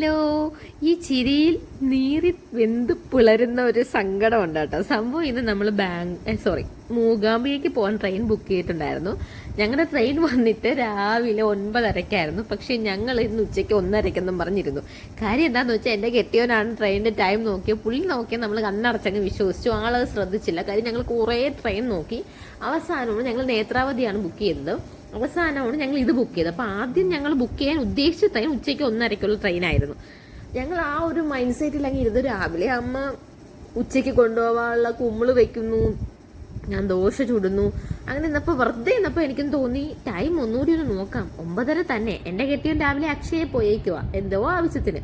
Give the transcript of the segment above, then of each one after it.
Hello ഈ ചിരിയിൽ നീറി വെന്ത് പിളരുന്ന ഒരു സങ്കടം ഉണ്ട് കേട്ടോ. സംഭവം ഇന്ന് നമ്മൾ ബാങ്ക് സോറി മൂകാംബിയേക്ക് പോകാൻ ട്രെയിൻ ബുക്ക് ചെയ്തിട്ടുണ്ടായിരുന്നു. ഞങ്ങളുടെ ട്രെയിൻ വന്നിട്ട് രാവിലെ ഒൻപതരക്കായിരുന്നു. പക്ഷെ ഞങ്ങൾ ഇന്ന് ഉച്ചയ്ക്ക് ഒന്നരക്കെന്നും പറഞ്ഞിരുന്നു. കാര്യം എന്താണെന്ന് വെച്ചാൽ എന്റെ കെട്ടിയവനാണ് ട്രെയിനിന്റെ ടൈം നോക്കിയത് പുള്ളി നോക്കിയാൽ നമ്മൾ കണ്ണടച്ചങ്ങ് വിശ്വസിച്ചു. ആളത് ശ്രദ്ധിച്ചില്ല. കാര്യം ഞങ്ങൾ കുറേ ട്രെയിൻ നോക്കി. അവസാനമാണ് ഞങ്ങൾ നേത്രാവതിയാണ് ബുക്ക് ചെയ്തത്. അവസാനമാണ് ഞങ്ങൾ ഇത് ബുക്ക് ചെയ്തത്. അപ്പോൾ ആദ്യം ഞങ്ങൾ ബുക്ക് ചെയ്യാൻ ഉദ്ദേശിച്ച ട്രെയിൻ ഉച്ചയ്ക്ക് ഒന്നരയ്ക്കുള്ള ട്രെയിൻ ആയിരുന്നു. ഞങ്ങൾ ആ ഒരു മൈൻഡ് സെറ്റിൽ അങ്ങ് ഇരുന്ന്. രാവിലെ അമ്മ ഉച്ചയ്ക്ക് കൊണ്ടുപോകാനുള്ള കുമ്മിൾ വെക്കുന്നു. ഞാൻ ദോശ ചുടുന്നു. അങ്ങനെ ഇന്നപ്പോൾ വെറുതെ ഇന്നപ്പോൾ എനിക്കും തോന്നി ടൈം ഒന്നുകൂടി ഒന്ന് നോക്കാം. ഒമ്പതര തന്നെ. എന്റെ കെട്ടിയൻ രാവിലെ അക്ഷയെ പോയേക്കുക എന്തോ ആവശ്യത്തിന്.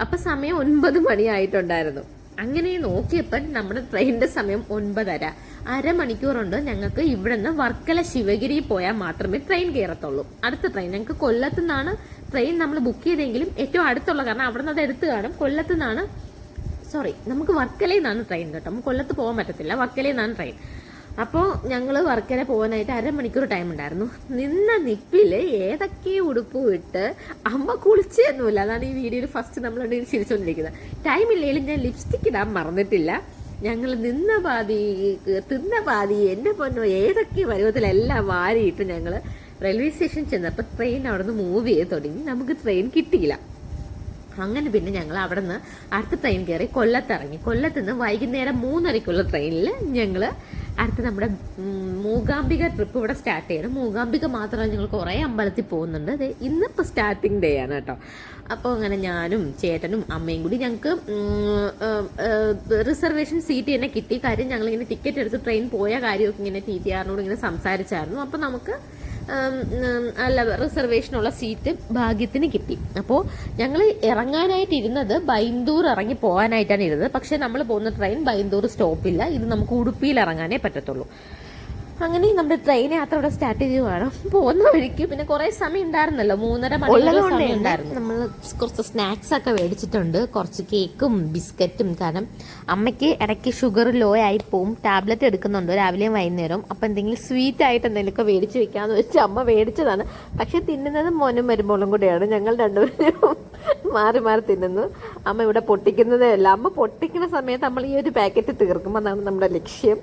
അപ്പം സമയം ഒൻപത് മണിയായിട്ടുണ്ടായിരുന്നു. അങ്ങനെ നോക്കിയപ്പോൾ നമ്മുടെ ട്രെയിനിന്റെ സമയം ഒൻപതര. അരമണിക്കൂറുണ്ട് ഞങ്ങൾക്ക് ഇവിടെ നിന്ന് വർക്കല ശിവഗിരി പോയാൽ മാത്രമേ ട്രെയിൻ കയറത്തുള്ളൂ. അടുത്ത ട്രെയിൻ. ഞങ്ങൾക്ക് കൊല്ലത്തു നിന്നാണ് ട്രെയിൻ നമ്മൾ ബുക്ക് ചെയ്തെങ്കിലും ഏറ്റവും അടുത്തുള്ള കാരണം അവിടെ നിന്ന് അത് എടുത്തു കാണും. കൊല്ലത്തു നിന്നാണ് സോറി നമുക്ക് വർക്കലയിൽ നിന്നാണ് ട്രെയിൻ കേട്ടോ. നമുക്ക് കൊല്ലത്ത് പോകാൻ പറ്റത്തില്ല. വർക്കലയിൽ നിന്നാണ് ട്രെയിൻ. അപ്പോൾ ഞങ്ങൾ വർക്കല പോകാനായിട്ട് അരമണിക്കൂർ ടൈം ഉണ്ടായിരുന്നു. നിന്ന നിപ്പിൽ ഏതൊക്കെ ഉടുപ്പ് ഇട്ട് അമ്മ കുളിച്ചൊന്നുമില്ല. അതാണ് ഈ വീഡിയോയിൽ ഫസ്റ്റ് നമ്മൾ ചിരിച്ചുകൊണ്ടിരിക്കുന്നത് ടൈം ഇല്ലെങ്കിലും ഞാൻ ലിപ്സ്റ്റിക് ഇടാൻ മറന്നിട്ടില്ല. ഞങ്ങൾ നിന്ന പാതി തിന്ന പാതി എന്റെ പൊന്നോ ഏതൊക്കെ പരുവത്തിലെല്ലാം വാരിയിട്ട് ഞങ്ങൾ റെയിൽവേ സ്റ്റേഷൻ ചെന്നപ്പോൾ ട്രെയിൻ അവിടെ നിന്ന് മൂവ് ചെയ്ത് തുടങ്ങി. നമുക്ക് ട്രെയിൻ കിട്ടിയില്ല. അങ്ങനെ പിന്നെ ഞങ്ങൾ അവിടെ നിന്ന് അടുത്ത ട്രെയിൻ കയറി കൊല്ലത്തിറങ്ങി. കൊല്ലത്ത് നിന്ന് വൈകുന്നേരം മൂന്നരയ്ക്കുള്ള ട്രെയിനിൽ ഞങ്ങൾ അടുത്ത നമ്മുടെ മൂകാംബിക ട്രിപ്പ് ഇവിടെ സ്റ്റാർട്ട് ചെയ്യണം. മൂകാംബിക മാത്രമല്ല ഞങ്ങൾ കുറേ അമ്പലത്തിൽ പോകുന്നുണ്ട്. അത് ഇന്നിപ്പോൾ സ്റ്റാർട്ടിങ് ഡേ ആണ് കേട്ടോ. അപ്പോൾ അങ്ങനെ ഞാനും ചേട്ടനും അമ്മയും കൂടി ഞങ്ങൾക്ക് റിസർവേഷൻ സീറ്റ് തന്നെ കിട്ടി. കാര്യം ഞങ്ങളിങ്ങനെ ടിക്കറ്റ് എടുത്ത് ട്രെയിൻ പോയ കാര്യമൊക്കെ ഇങ്ങനെ ടി ടി ആറിനോട് ഇങ്ങനെ സംസാരിച്ചായിരുന്നു. അപ്പോൾ നമുക്ക് അല്ല റിസർവേഷനുള്ള സീറ്റ് ഭാഗ്യത്തിന് കിട്ടി. അപ്പോൾ ഞങ്ങൾ ഇറങ്ങാനായിട്ട് ഇരുന്നത് ബൈന്ദൂർ ഇറങ്ങി പോകാനായിട്ടാണ് ഇരുന്നത്. പക്ഷേ നമ്മൾ പോകുന്ന ട്രെയിൻ ബൈന്ദൂർ സ്റ്റോപ്പില്ല ഇത് നമുക്ക് ഉടുപ്പിയിൽ ഇറങ്ങാനേ പറ്റത്തുള്ളൂ. അങ്ങനെ നമ്മുടെ ട്രെയിൻ യാത്ര ഇവിടെ സ്റ്റാർട്ട് ചെയ്യുവാണ്. പോകുന്ന വഴിക്ക് പിന്നെ കുറെ സമയം ഉണ്ടായിരുന്നല്ലോ. മൂന്നര സമയം ഉണ്ടായിരുന്നു. നമ്മൾ കുറച്ച് സ്നാക്സ് ഒക്കെ മേടിച്ചിട്ടുണ്ട്. കുറച്ച് കേക്കും ബിസ്ക്കറ്റും കാരണം അമ്മയ്ക്ക് ഇടയ്ക്ക് ഷുഗർ ലോ ആയി പോവും. ടാബ്ലറ്റ് എടുക്കുന്നുണ്ട്. രാവിലെയും വൈകുന്നേരം അപ്പം എന്തെങ്കിലും സ്വീറ്റ് ആയിട്ട് എന്തെങ്കിലുമൊക്കെ മേടിച്ച് വെക്കാന്ന് വെച്ച് അമ്മ മേടിച്ചതാണ്. പക്ഷെ തിന്നുന്നത് മോനും മരുമോളും കൂടെയാണ്. ഞങ്ങൾ രണ്ടുപേരും മാറി മാറി തിന്നുന്നു. അമ്മ ഇവിടെ പൊട്ടിക്കുന്നതേ അല്ല. അമ്മ പൊട്ടിക്കുന്ന സമയത്ത് നമ്മൾ ഈ ഒരു പാക്കറ്റ് തീർക്കും. അതാണ് നമ്മുടെ ലക്ഷ്യം.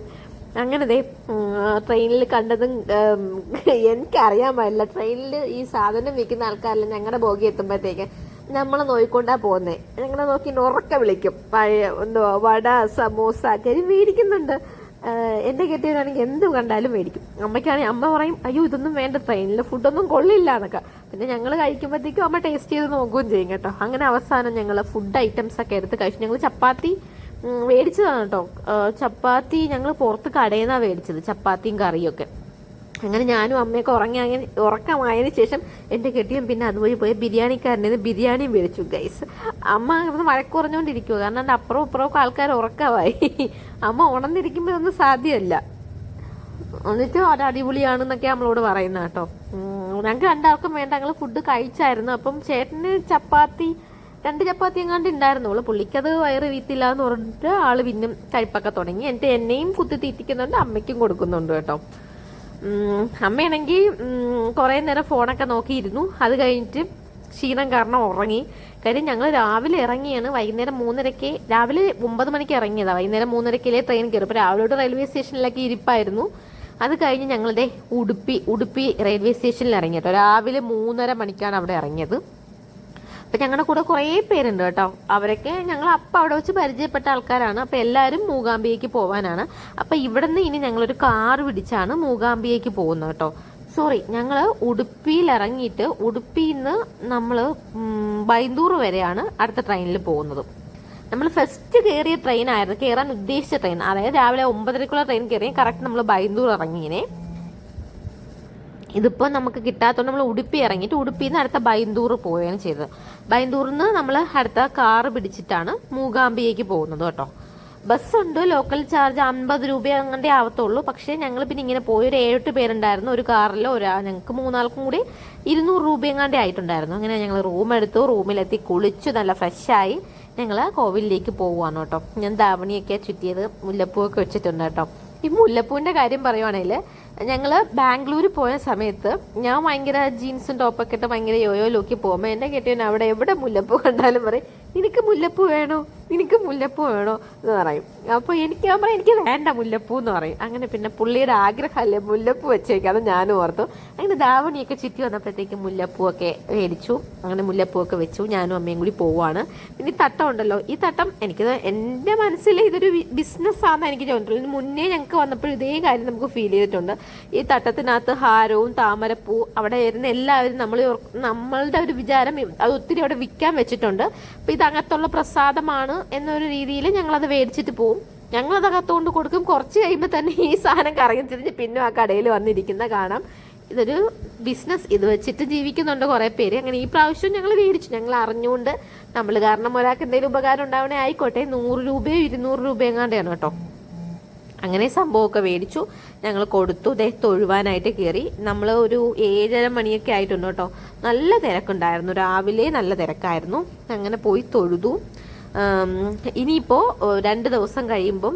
അങ്ങനെ ദേ ട്രെയിനിൽ കണ്ടതും എനിക്കറിയാൻ പാടില്ല. ട്രെയിനിൽ ഈ സാധനം വിൽക്കുന്ന ആൾക്കാരെല്ലാം ഞങ്ങളുടെ ബോഗി എത്തുമ്പോഴത്തേക്ക്. നമ്മളെ നോക്കിക്കൊണ്ടാ പോകുന്നേ ഞങ്ങളെ നോക്കി ഉറക്ക വിളിക്കും. പഴയ എന്തോ വട സമോസ കരി മേടിക്കുന്നുണ്ട്. എന്റെ കെട്ടിയവരാണെങ്കിൽ എന്ത് കണ്ടാലും മേടിക്കും. അമ്മയ്ക്കാണെങ്കിൽ അമ്മ പറയും അയ്യോ ഇതൊന്നും വേണ്ട ട്രെയിനിൽ ഫുഡൊന്നും കൊള്ളില്ല എന്നൊക്കെ. പിന്നെ ഞങ്ങൾ കഴിക്കുമ്പോഴത്തേക്കും അമ്മ ടേസ്റ്റ് ചെയ്ത് നോക്കുകയും ചെയ്യും കേട്ടോ. അങ്ങനെ അവസാനം ഞങ്ങൾ ഫുഡ് ഐറ്റംസ് ഒക്കെ എടുത്ത് കഴിച്ചു. ഞങ്ങൾ ചപ്പാത്തി മേടിച്ചതാണ് കേട്ടോ ചപ്പാത്തി ഞങ്ങൾ പുറത്ത് കടയിൽ നിന്നാണ് മേടിച്ചത് ചപ്പാത്തിയും കറിയൊക്കെ. അങ്ങനെ ഞാനും അമ്മയൊക്കെ ഉറങ്ങി അങ്ങനെ ഉറക്കമായതിനു ശേഷം എന്റെ കെട്ടിയും പിന്നെ അതുവഴി പോയി ബിരിയാണിക്കാരന്റെ ബിരിയാണി മേടിച്ചു ഗൈസ് അമ്മ അങ്ങനെ വഴക്ക് പറഞ്ഞുകൊണ്ടിരിക്കുക കാരണം എന്റെ അപ്പുറവും ഇപ്പുറമൊക്കെ ആൾക്കാർ ഉറക്കമായി. അമ്മ ഉണർന്നിരിക്കുമ്പോൾ ഒന്നും സാധ്യമല്ല. എന്നിട്ട് അത് അടിപൊളിയാണെന്നൊക്കെ നമ്മളോട് പറയുന്ന കേട്ടോ ഞങ്ങൾക്ക് രണ്ടാൾക്കും വേണ്ട. ഞങ്ങൾ ഫുഡ് കഴിച്ചായിരുന്നു. അപ്പം ചേട്ടന് ചപ്പാത്തി രണ്ട് ചപ്പാത്തി എങ്ങാണ്ട് ഉണ്ടായിരുന്നുള്ളൂ പുള്ളിക്കത് വയറ് വീത്തില്ല എന്ന് പറഞ്ഞിട്ട് ആൾ പിന്നും കഴിപ്പൊക്കെ തുടങ്ങി. എന്നിട്ട് എന്നെയും കുത്തി തീറ്റിക്കുന്നുണ്ട് അമ്മയ്ക്കും കൊടുക്കുന്നുണ്ട് കേട്ടോ. അമ്മയാണെങ്കിൽ കുറേ നേരം ഫോണൊക്കെ നോക്കിയിരുന്നു. അത് കഴിഞ്ഞിട്ട് ക്ഷീണം കാരണം ഉറങ്ങി. കാര്യം ഞങ്ങൾ രാവിലെ ഇറങ്ങിയാണ്. വൈകുന്നേരം മൂന്നരക്ക് രാവിലെ ഒമ്പത് മണിക്ക് ഇറങ്ങിയതാണ് വൈകുന്നേരം മൂന്നരക്കിലെ ട്രെയിൻ കയറും അപ്പോൾ രാവിലെ തൊട്ട് റെയിൽവേ സ്റ്റേഷനിലൊക്കെ ഇരിപ്പായിരുന്നു. അത് കഴിഞ്ഞ് ഞങ്ങളുടെ ഉടുപ്പി ഉടുപ്പി റെയിൽവേ സ്റ്റേഷനിൽ ഇറങ്ങി കേട്ടോ. രാവിലെ മൂന്നര മണിക്കാണ് അവിടെ ഇറങ്ങിയത്. അപ്പം ഞങ്ങളുടെ കൂടെ കുറേ പേരുണ്ട് കേട്ടോ. അവരൊക്കെ ഞങ്ങൾ അപ്പം അവിടെ വെച്ച് പരിചയപ്പെട്ട ആൾക്കാരാണ്. അപ്പം എല്ലാവരും മൂകാംബിയേക്ക് പോകാനാണ് അപ്പം ഇവിടെ നിന്ന് ഇനി ഞങ്ങളൊരു കാർ പിടിച്ചാണ് മൂകാംബിയേക്ക് പോകുന്നത് കേട്ടോ. സോറി ഞങ്ങൾ ഉടുപ്പിയിൽ ഇറങ്ങിയിട്ട് ഉടുപ്പിയിൽ നിന്ന് നമ്മൾ ബൈന്ദൂർ വരെയാണ് അടുത്ത ട്രെയിനിൽ പോകുന്നത്. നമ്മൾ ഫസ്റ്റ് കയറിയ ട്രെയിൻ ആയിരുന്നു കയറാൻ ഉദ്ദേശിച്ച ട്രെയിൻ. അതായത് രാവിലെ ഒമ്പതരക്കുള്ള ട്രെയിൻ കയറി കറക്റ്റ് നമ്മൾ ബൈന്ദൂർ ഇറങ്ങിയേ ഇതിപ്പോൾ നമുക്ക് കിട്ടാത്തതുകൊണ്ട് നമ്മൾ ഉടുപ്പി ഇറങ്ങിയിട്ട് ഉടുപ്പിയിൽ നിന്ന് അടുത്ത ബൈന്ദൂർ പോവുകയാണ് ചെയ്തത്. ബൈന്ദൂറിൽ നിന്ന് നമ്മൾ അടുത്ത കാറ് പിടിച്ചിട്ടാണ് മൂകാംബിയേക്ക് പോകുന്നത് കേട്ടോ. ബസ്സുണ്ട് ലോക്കൽ ചാർജ് അൻപത് രൂപ അങ്ങനെ ആവത്തുള്ളൂ. പക്ഷേ ഞങ്ങൾ പിന്നെ ഇങ്ങനെ പോയി ഒരു ഏഴെട്ട് പേരുണ്ടായിരുന്നു. ഒരു കാറിലോ ഒരാ ഞങ്ങൾക്ക് മൂന്നാൾക്കും കൂടി ഇരുന്നൂറ് രൂപ എങ്ങാണ്ട് ആയിട്ടുണ്ടായിരുന്നു. അങ്ങനെ ഞങ്ങൾ റൂം എടുത്തു റൂമിലെത്തി കുളിച്ചു നല്ല ഫ്രഷായി ഞങ്ങൾ കോവിലിലേക്ക് പോവുകയാണ് കേട്ടോ. ഞാൻ ധാവണിയൊക്കെ ചുറ്റിയത് മുല്ലപ്പൂവൊക്കെ വെച്ചിട്ടുണ്ട് കേട്ടോ. ഈ മുല്ലപ്പൂവിന്റെ കാര്യം പറയുവാണെങ്കിൽ ഞങ്ങൾ ബാംഗ്ലൂർ പോയ സമയത്ത് ഞാൻ ഭയങ്കര ജീൻസും ടോപ്പൊക്കെ ഇട്ട് ഭയങ്കര യോയോ ലുക്കി പോകുമ്പോൾ എന്റെ കെട്ടിയവൻ അവിടെ എവിടെ മുല്ലപ്പൂ കണ്ടാലും പറയും നിനക്ക് മുല്ലപ്പൂ വേണോ? നിനക്ക് മുല്ലപ്പൂ വേണോ? എന്ന് പറയും. അപ്പോൾ എനിക്ക് ഞാൻ പറയും എനിക്ക് വേണ്ട മുല്ലപ്പൂ എന്ന് പറയും. അങ്ങനെ പിന്നെ പുള്ളിയുടെ ആഗ്രഹമല്ലേ മുല്ലപ്പൂ വെച്ചേക്കാം അത് ഞാനും ഓർത്തു. അങ്ങനെ ദാവണിയൊക്കെ ചുറ്റി വന്നപ്പോഴത്തേക്ക് മുല്ലപ്പൂവൊക്കെ മേടിച്ചു. അങ്ങനെ മുല്ലപ്പൂ ഒക്കെ വെച്ചു. ഞാനും അമ്മയും കൂടി പോവാണ് പിന്നെ ഈ തട്ടം ഉണ്ടല്ലോ ഈ തട്ടം എനിക്ക് എന്റെ മനസ്സിൽ ഇതൊരു ബിസിനസ്സാണെന്ന് എനിക്ക് തോന്നിയിട്ടുള്ളൂ മുന്നേ ഞങ്ങൾക്ക് വന്നപ്പോൾ ഇതേ കാര്യം നമുക്ക് ഫീൽ ചെയ്തിട്ടുണ്ട്. ഈ തട്ടത്തിനകത്ത് ഹാരവും താമരപ്പൂ അവിടെ വരുന്ന എല്ലാവരും നമ്മൾ നമ്മളുടെ ഒരു വിചാരം അത് ഒത്തിരി അവിടെ വിൽക്കാൻ വെച്ചിട്ടുണ്ട്. അപ്പോൾ അങ്ങനത്തുള്ള പ്രസാദമാണ് എന്നൊരു രീതിയിൽ ഞങ്ങളത് മേടിച്ചിട്ട് പോവും. ഞങ്ങളത് അകത്തുകൊണ്ട് കൊടുക്കും. കുറച്ച് കഴിയുമ്പോൾ തന്നെ ഈ സാധനം കറങ്ങി തിരിഞ്ഞ് പിന്നെ ആ കടയിൽ വന്നിരിക്കുന്ന കാണാം. ഇതൊരു ബിസിനസ് ഇത് വെച്ചിട്ട് ജീവിക്കുന്നുണ്ട് കുറേ പേര്. അങ്ങനെ ഈ പ്രാവശ്യം ഞങ്ങൾ മേടിച്ചു. ഞങ്ങൾ അറിഞ്ഞുകൊണ്ട് നമ്മൾ കാരണം ഒരാൾക്ക് എന്തെങ്കിലും ഉപകാരം ഉണ്ടാവണേ ആയിക്കോട്ടെ. നൂറ് രൂപയോ ഇരുന്നൂറ് രൂപയോ എങ്ങാണ്ടാണ് കേട്ടോ. അങ്ങനെ സംഭവമൊക്കെ മേടിച്ചു. ഞങ്ങൾ കൊടുത്തു. ദേ തൊഴുവാനായിട്ട് കയറി നമ്മൾ ഒരു ഏഴര മണിയൊക്കെ ആയിട്ടുണ്ട് കേട്ടോ. നല്ല തിരക്കുണ്ടായിരുന്നു. രാവിലെ നല്ല തിരക്കായിരുന്നു. അങ്ങനെ പോയി തൊഴുതു. ഇനിയിപ്പോൾ രണ്ട് ദിവസം കഴിയുമ്പം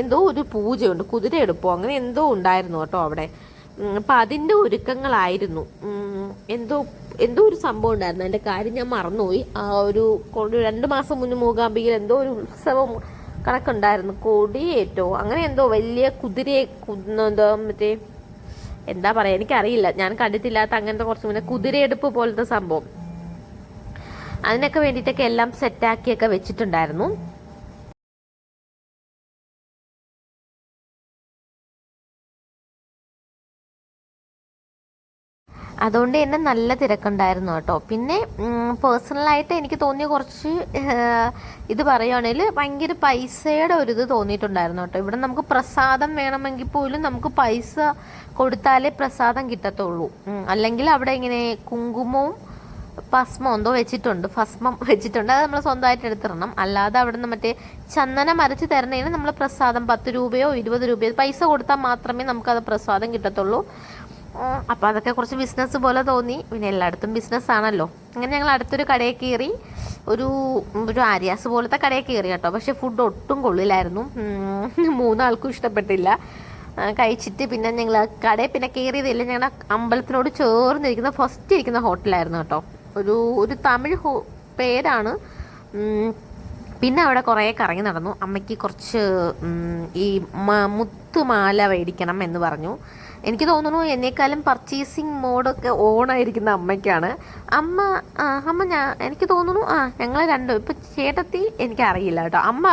എന്തോ ഒരു പൂജയുണ്ട് കുതിരയെടുപ്പോ അങ്ങനെ എന്തോ ഉണ്ടായിരുന്നു കേട്ടോ അവിടെ. അപ്പം അതിന്റെ ഒരുക്കങ്ങളായിരുന്നു. എന്തോ എന്തോ ഒരു സംഭവം ഉണ്ടായിരുന്നു. അതിന്റെ കാര്യം ഞാൻ മറന്നുപോയി. ആ ഒരു ഒരു രണ്ട് മാസം മുന്നേ മൂകാംബികയിൽ എന്തോ ഒരു ഉത്സവം കണക്കുണ്ടായിരുന്നു. കൊടിയേറ്റോ അങ്ങനെ എന്തോ വലിയ കുതിരയെ എന്തോ മറ്റേ എന്താ പറയുക എനിക്കറിയില്ല. ഞാൻ കണ്ടിട്ടില്ലാത്ത അങ്ങനത്തെ കുറച്ച് മുന്നേ കുതിരയെടുപ്പ് പോലത്തെ സംഭവം. അതിനൊക്കെ വേണ്ടിയിട്ടൊക്കെ എല്ലാം സെറ്റാക്കിയൊക്കെ വെച്ചിട്ടുണ്ടായിരുന്നു. അതുകൊണ്ട് തന്നെ നല്ല തിരക്കുണ്ടായിരുന്നു കേട്ടോ. പിന്നെ പേഴ്സണലായിട്ട് എനിക്ക് തോന്നിയ കുറച്ച് ഇത് പറയുകയാണെങ്കിൽ ഭയങ്കര പൈസയുടെ ഒരു ഇത് തോന്നിയിട്ടുണ്ടായിരുന്നു കേട്ടോ. ഇവിടെ നമുക്ക് പ്രസാദം വേണമെങ്കിൽ പോലും നമുക്ക് പൈസ കൊടുത്താലേ പ്രസാദം കിട്ടത്തുള്ളൂ. അല്ലെങ്കിൽ അവിടെ ഇങ്ങനെ കുങ്കുമവും ഭസ്മം എന്തോ വെച്ചിട്ടുണ്ട് ഭസ്മം വെച്ചിട്ടുണ്ട്. അത് നമ്മൾ സ്വന്തമായിട്ട് എടുത്തിടണം. അല്ലാതെ അവിടെ നിന്ന് മറ്റേ ചന്ദനം അരച്ച് തരണേന് നമ്മൾ പ്രസാദം പത്ത് രൂപയോ ഇരുപത് രൂപയോ പൈസ കൊടുത്താൽ മാത്രമേ നമുക്ക് നമുക്കത് പ്രസാദം കിട്ടത്തുള്ളൂ. അപ്പോൾ അതൊക്കെ കുറച്ച് ബിസിനസ് പോലെ തോന്നി. പിന്നെ എല്ലായിടത്തും ബിസിനസ് ആണല്ലോ. അങ്ങനെ ഞങ്ങൾ അടുത്തൊരു കടയിൽ കയറി ഒരു ഒരു ആര്യാസ് പോലത്തെ കടയിൽ കയറി കേട്ടോ. പക്ഷേ ഫുഡ് ഒട്ടും കൊള്ളില്ലായിരുന്നു. മൂന്നാൾക്കും ഇഷ്ടപ്പെട്ടില്ല. കഴിച്ചിട്ട് പിന്നെ ഞങ്ങൾ കടയിൽ പിന്നെ കയറിയതില്ല ഞങ്ങളുടെ അമ്പലത്തിനോട് ചേർന്നിരിക്കുന്ന ഫസ്റ്റ് ഇരിക്കുന്ന ഹോട്ടലായിരുന്നു കേട്ടോ. ഒരു ഒരു തമിഴ് ഹോ പേരാണ്. പിന്നെ അവിടെ കുറേ കറങ്ങി നടന്നു. അമ്മയ്ക്ക് കുറച്ച് ഈ മുത്തുമാല മേടിക്കണം എന്ന് പറഞ്ഞു. എനിക്ക് തോന്നുന്നു എന്നേക്കാളും പർച്ചേസിങ് മോഡൊക്കെ ഓണായിരിക്കുന്ന അമ്മയ്ക്കാണ്. അമ്മ അമ്മ ഞാൻ എനിക്ക് തോന്നുന്നു ആ ഞങ്ങൾ രണ്ടും ഇപ്പം ചേട്ടത്തി എനിക്കറിയില്ല കേട്ടോ. അമ്മ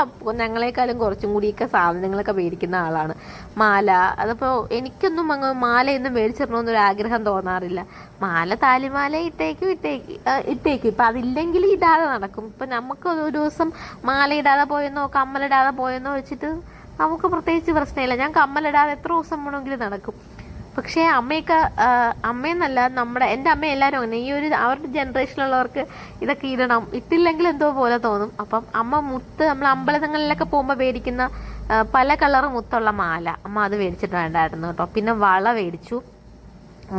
ഞങ്ങളെക്കാളും കുറച്ചും കൂടിയൊക്കെ സാധനങ്ങളൊക്കെ മേടിക്കുന്ന ആളാണ്. മാല അതിപ്പോൾ എനിക്കൊന്നും അങ്ങ് മാലയൊന്നും മേടിച്ചിടണമെന്നൊരു ആഗ്രഹം തോന്നാറില്ല. മാല താലിമാല ഇട്ടേക്കും ഇട്ടേക്ക് ഇട്ടേക്കും. ഇപ്പം അതില്ലെങ്കിൽ ഇടാതെ നടക്കും. ഇപ്പം നമുക്ക് ഒരു ദിവസം മാല ഇടാതെ പോയെന്നോ കമ്മലിടാതെ പോയെന്നോ വെച്ചിട്ട് നമുക്ക് പ്രത്യേകിച്ച് പ്രശ്നമില്ല. ഞാൻ കമ്മലിടാതെ എത്ര ദിവസം വേണമെങ്കിലും നടക്കും. പക്ഷേ അമ്മയൊക്കെ അമ്മയെന്നല്ല നമ്മുടെ എന്റെ അമ്മ എല്ലാവരും അങ്ങനെ. ഈ ഒരു അവരുടെ ജനറേഷനിലുള്ളവർക്ക് ഇതൊക്കെ ഇടണം. ഇട്ടില്ലെങ്കിൽ എന്തോ പോലെ തോന്നും. അപ്പം അമ്മ മുത്ത് നമ്മൾ അമ്പലങ്ങളിലൊക്കെ പോകുമ്പോൾ മേടിക്കുന്ന പല കളർ മുത്തുള്ള മാല. അമ്മ അത് മേടിച്ചിട്ടുണ്ടായിരുന്നു കേട്ടോ. പിന്നെ വള മേടിച്ചു.